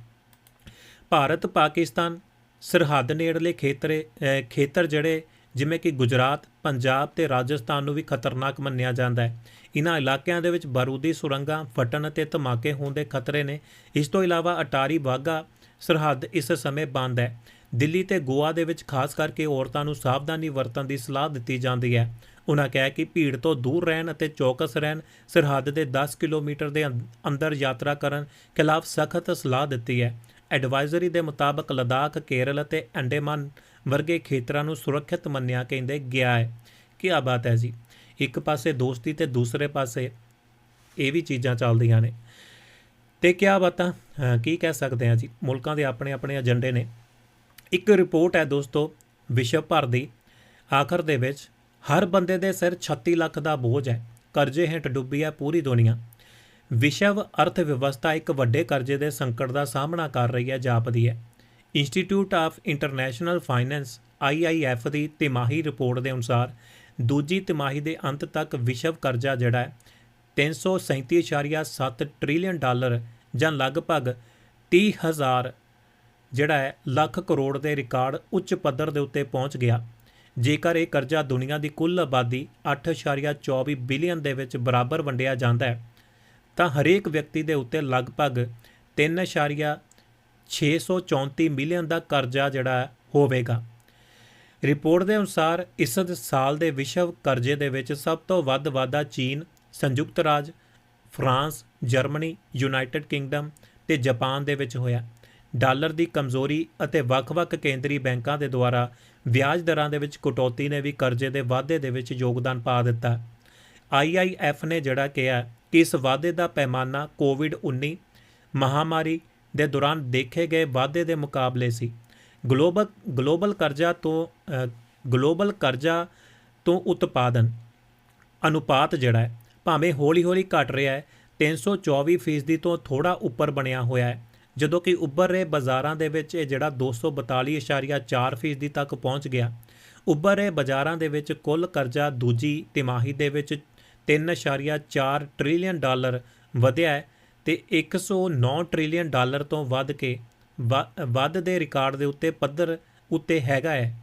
ਭਾਰਤ ਪਾਕਿਸਤਾਨ ਸਰਹੱਦ ਨੇੜਲੇ ਖੇਤਰੇ ਖੇਤਰ ਜਿਹੜੇ ਜਿਵੇਂ ਕਿ ਗੁਜਰਾਤ, ਪੰਜਾਬ ਤੇ ਰਾਜਸਥਾਨ ਨੂੰ ਵੀ ਖਤਰਨਾਕ ਮੰਨਿਆ ਜਾਂਦਾ ਹੈ। ਇਨ੍ਹਾਂ ਇਲਾਕਿਆਂ ਦੇ ਵਿੱਚ ਬਾਰੂਦੀ ਸੁਰੰਗਾਂ, ਫਟਣ ਅਤੇ ਧਮਾਕੇ ਹੋਣ ਦੇ ਖਤਰੇ ਨੇ। ਇਸ ਤੋਂ ਇਲਾਵਾ ਅਟਾਰੀ ਵਾਹਗਾ ਸਰਹੱਦ ਇਸ ਸਮੇਂ ਬੰਦ ਹੈ। ਦਿੱਲੀ ਤੇ ਗੋਆ ਦੇ ਵਿੱਚ ਖਾਸ ਕਰਕੇ ਔਰਤਾਂ ਨੂੰ ਸਾਵਧਾਨੀ ਵਰਤਣ ਦੀ ਸਲਾਹ ਦਿੱਤੀ ਜਾਂਦੀ ਹੈ। ਉਹਨਾਂ ਕਿਹਾ ਕਿ ਭੀੜ ਤੋਂ ਦੂਰ ਰਹਿਣ ਅਤੇ ਚੌਕਸ ਰਹਿਣ ਸਰਹੱਦ ਦੇ 10 ਕਿਲੋਮੀਟਰ ਦੇ ਅੰ- ਅੰਦਰ ਯਾਤਰਾ ਕਰਨ ਖਿਲਾਫ ਸਖਤ ਸਲਾਹ ਦਿੱਤੀ ਹੈ। ਐਡਵਾਈਜ਼ਰੀ ਦੇ ਮੁਤਾਬਕ ਲਦਾਖ, ਕੇਰਲ ਅਤੇ ਅੰਡੇਮਾਨ ਵਰਗੇ ਖੇਤਰਾਂ ਨੂੰ ਸੁਰੱਖਿਅਤ ਮੰਨਿਆ ਕਹਿੰਦੇ ਗਿਆ ਹੈ। ਕੀ ਬਾਤ ਹੈ ਜੀ? ਇੱਕ ਪਾਸੇ ਦੋਸਤੀ ਤੇ ਦੂਸਰੇ ਪਾਸੇ ਇਹ ਵੀ ਚੀਜ਼ਾਂ ਚੱਲਦੀਆਂ ਨੇ। ਤੇ ਕਿਆ ਬਾਤਾਂ? ਕੀ ਕਹਿ ਸਕਦੇ ਹਾਂ ਜੀ? ਮੁਲਕਾਂ ਦੇ ਆਪਣੇ ਆਪਣੇ ਏਜੰਡੇ ਨੇ। ਇੱਕ ਰਿਪੋਰਟ ਹੈ ਦੋਸਤੋ, ਵਿਸ਼ਵ ਭਰ ਦੀ। ਆਖਰ ਦੇ ਵਿੱਚ ਹਰ ਬੰਦੇ ਦੇ ਸਿਰ 36 ਲੱਖ ਦਾ ਬੋਝ ਹੈ। ਕਰਜ਼ੇ ਹੇਠ ਡੁੱਬੀ ਹੈ ਪੂਰੀ ਦੁਨੀਆ। ਵਿਸ਼ਵ ਅਰਥ ਵਿਵਸਥਾ ਇੱਕ ਵੱਡੇ ਕਰਜ਼ੇ ਦੇ ਸੰਕਟ ਦਾ ਸਾਹਮਣਾ ਕਰ ਰਹੀ ਹੈ, ਜਾਪਦੀ ਹੈ। Institute of International Finance IIF ਦੀ ਤਿਮਾਹੀ ਰਿਪੋਰਟ ਦੇ ਅਨੁਸਾਰ ਦੂਜੀ ਤਿਮਾਹੀ ਦੇ ਅੰਤ ਤੱਕ ਵਿਸ਼ਵ ਕਰਜ਼ਾ ਜਿਹੜਾ ਹੈ 337.7 ਟ੍ਰਿਲੀਅਨ ਡਾਲਰ ਜਾਂ ਲਗਭਗ 30000 ਜਿਹੜਾ ਹੈ, ਲੱਖ ਕਰੋੜ ਦੇ ਰਿਕਾਰਡ ਉੱਚ ਪੱਧਰ ਦੇ ਉੱਤੇ ਪਹੁੰਚ ਗਿਆ। ਜੇਕਰ ਇਹ ਕਰਜ਼ਾ ਦੁਨੀਆ ਦੀ ਕੁੱਲ ਆਬਾਦੀ 8.24 ਬਿਲੀਅਨ ਦੇ ਵਿੱਚ ਬਰਾਬਰ ਵੰਡਿਆ ਜਾਂਦਾ ਹੈ, ਤਾਂ ਹਰੇਕ ਵਿਅਕਤੀ ਦੇ ਉੱਤੇ ਲਗਭਗ 3.634 ਮਿਲੀਅਨ ਦਾ ਕਰਜ਼ਾ ਜਿਹੜਾ ਹੈ ਹੋਵੇਗਾ। ਰਿਪੋਰਟ ਦੇ ਅਨੁਸਾਰ ਇਸ ਸਾਲ ਦੇ ਵਿਸ਼ਵ ਕਰਜ਼ੇ ਦੇ ਵਿੱਚ ਸਭ ਤੋਂ ਵੱਧ ਵਾਧਾ ਚੀਨ, ਸੰਯੁਕਤ ਰਾਜ, ਫਰਾਂਸ, ਜਰਮਨੀ, ਯੂਨਾਈਟਿਡ ਕਿੰਗਡਮ ਤੇ ਜਾਪਾਨ ਦੇ ਵਿੱਚ ਹੋਇਆ। ਡਾਲਰ ਦੀ ਕਮਜ਼ੋਰੀ ਅਤੇ ਵੱਖ-ਵੱਖ ਕੇਂਦਰੀ ਬੈਂਕਾਂ ਦੇ ਦੁਆਰਾ ਵਿਆਜ ਦਰਾਂ ਦੇ ਵਿੱਚ ਕਟੌਤੀ ਨੇ ਵੀ ਕਰਜ਼ੇ ਦੇ ਵਾਧੇ ਦੇ ਵਿੱਚ ਯੋਗਦਾਨ ਪਾ ਦਿੱਤਾ। IIF ਨੇ ਜਿਹੜਾ ਕਿਹਾ, ਕਿ ਇਸ ਵਾਧੇ ਦਾ ਪੈਮਾਨਾ ਕੋਵਿਡ-19 ਮਹਾਮਾਰੀ ਦੇ ਦੌਰਾਨ ਦੇਖੇ ਗਏ ਵਾਧੇ ਦੇ ਮੁਕਾਬਲੇ ਸੀ। ਗਲੋਬਲ ਗਲੋਬਲ ਕਰਜ਼ਾ ਤੋਂ ਗਲੋਬਲ ਕਰਜ਼ਾ ਤੋਂ ਉਤਪਾਦਨ ਅਨੁਪਾਤ ਜਿਹੜਾ ਹੈ, ਭਾਵੇਂ ਹੌਲੀ-ਹੌਲੀ ਘਟ ਰਿਹਾ ਹੈ 324 ਫੀਸਦੀ ਤੋਂ ਥੋੜਾ ਉੱਪਰ ਬਣਿਆ ਹੋਇਆ ਹੈ, ਜਦੋਂ ਕਿ ਉੱਭਰ ਰਹੇ ਬਾਜ਼ਾਰਾਂ ਦੇ ਵਿੱਚ ਇਹ ਜਿਹੜਾ 242.4 ਫੀਸਦੀ ਤੱਕ ਪਹੁੰਚ ਗਿਆ। ਉੱਭਰ ਰਹੇ ਬਾਜ਼ਾਰਾਂ ਦੇ ਵਿੱਚ ਕੁੱਲ ਕਰਜ਼ਾ ਦੂਜੀ ਤਿਮਾਹੀ ਦੇ ਵਿੱਚ 3.4 ਟ੍ਰਿਲੀਅਨ ਡਾਲਰ ਵਧਿਆ ਹੈ ਤੇ 109 ਟ੍ਰਿਲੀਅਨ ਡਾਲਰ ਤੋਂ ਵੱਧ ਕੇ ਵ- ਵੱਧ ਦੇ ਰਿਕਾਰਡ ਦੇ ਉੱਤੇ ਪੱਧਰ ਉੱਤੇ ਹੈਗਾ ਹੈ।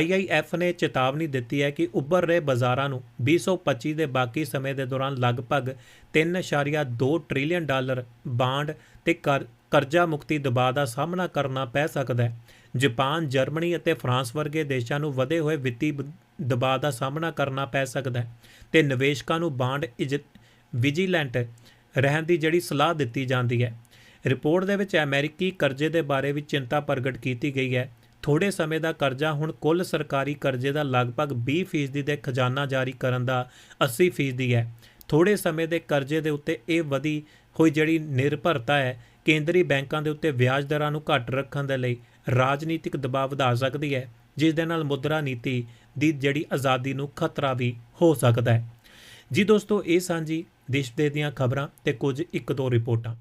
IIF ਨੇ ਚੇਤਾਵਨੀ ਦਿੱਤੀ ਹੈ ਕਿ ਉੱਭਰ ਰਹੇ ਬਾਜ਼ਾਰਾਂ ਨੂੰ 2025 ਦੇ ਬਾਕੀ ਸਮੇਂ ਦੇ ਦੌਰਾਨ ਲਗਭਗ 3.2 ਟ੍ਰਿਲੀਅਨ ਡਾਲਰ ਬਾਂਡ ਤੇ ਕਰ- ਕਰਜ਼ਾ ਮੁਕਤੀ ਦਬਾਅ ਦਾ ਸਾਹਮਣਾ ਕਰਨਾ ਪੈ ਸਕਦਾ ਹੈ। ਜਾਪਾਨ, ਜਰਮਨੀ ਅਤੇ ਫਰਾਂਸ ਵਰਗੇ ਦੇਸ਼ਾਂ ਨੂੰ ਵਧੇ ਹੋਏ ਵਿੱਤੀ ਦਬਾਅ ਦਾ ਸਾਹਮਣਾ ਕਰਨਾ ਪੈ ਸਕਦਾ ਹੈ ਤੇ ਨਿਵੇਸ਼ਕਾਂ ਨੂੰ ਬਾਂਡ ਇਜ- ਵਿਜੀਲੈਂਟ ਰਹਿਣ ਦੀ ਜਿਹੜੀ ਸਲਾਹ ਦਿੱਤੀ ਜਾਂਦੀ ਹੈ। ਰਿਪੋਰਟ ਦੇ ਵਿੱਚ ਅਮਰੀਕੀ ਕਰਜ਼ੇ ਦੇ ਬਾਰੇ ਵੀ ਚਿੰਤਾ ਪ੍ਰਗਟ ਕੀਤੀ ਗਈ ਹੈ। ਥੋੜੇ ਸਮੇਂ ਦਾ ਕਰਜ਼ਾ ਹੁਣ ਕੁੱਲ ਸਰਕਾਰੀ ਕਰਜ਼ੇ ਦਾ ਲਗਭਗ 20% ਦੇ ਖਜ਼ਾਨਾ ਜਾਰੀ ਕਰਨ ਦਾ 80% ਹੈ। ਥੋੜੇ ਸਮੇਂ ਦੇ ਕਰਜ਼ੇ ਦੇ ਉੱਤੇ ਇਹ ਵਧੀ ਹੋਈ ਜਿਹੜੀ ਨਿਰਭਰਤਾ ਹੈ, ਕੇਂਦਰੀ ਬੈਂਕਾਂ ਦੇ ਉੱਤੇ ਵਿਆਜ ਦਰਾਂ ਨੂੰ ਘੱਟ ਰੱਖਣ ਦੇ ਲਈ ਰਾਜਨੀਤਿਕ ਦਬਾਅ ਵਧਾ ਸਕਦੀ ਹੈ, ਜਿਸ ਦੇ ਨਾਲ ਮੁਦਰਾ ਨੀਤੀ ਦੀ ਜਿਹੜੀ ਆਜ਼ਾਦੀ ਨੂੰ ਖਤਰਾ ਵੀ ਹੋ ਸਕਦਾ ਹੈ। ਜੀ ਦੋਸਤੋ, ਇਹ ਸਾਂਝੀ ਦੇਸ਼ ਦੇ ਦੀਆਂ ਖਬਰਾਂ ਤੇ ਕੁਝ ਇੱਕ ਦੋ ਰਿਪੋਰਟਾਂ।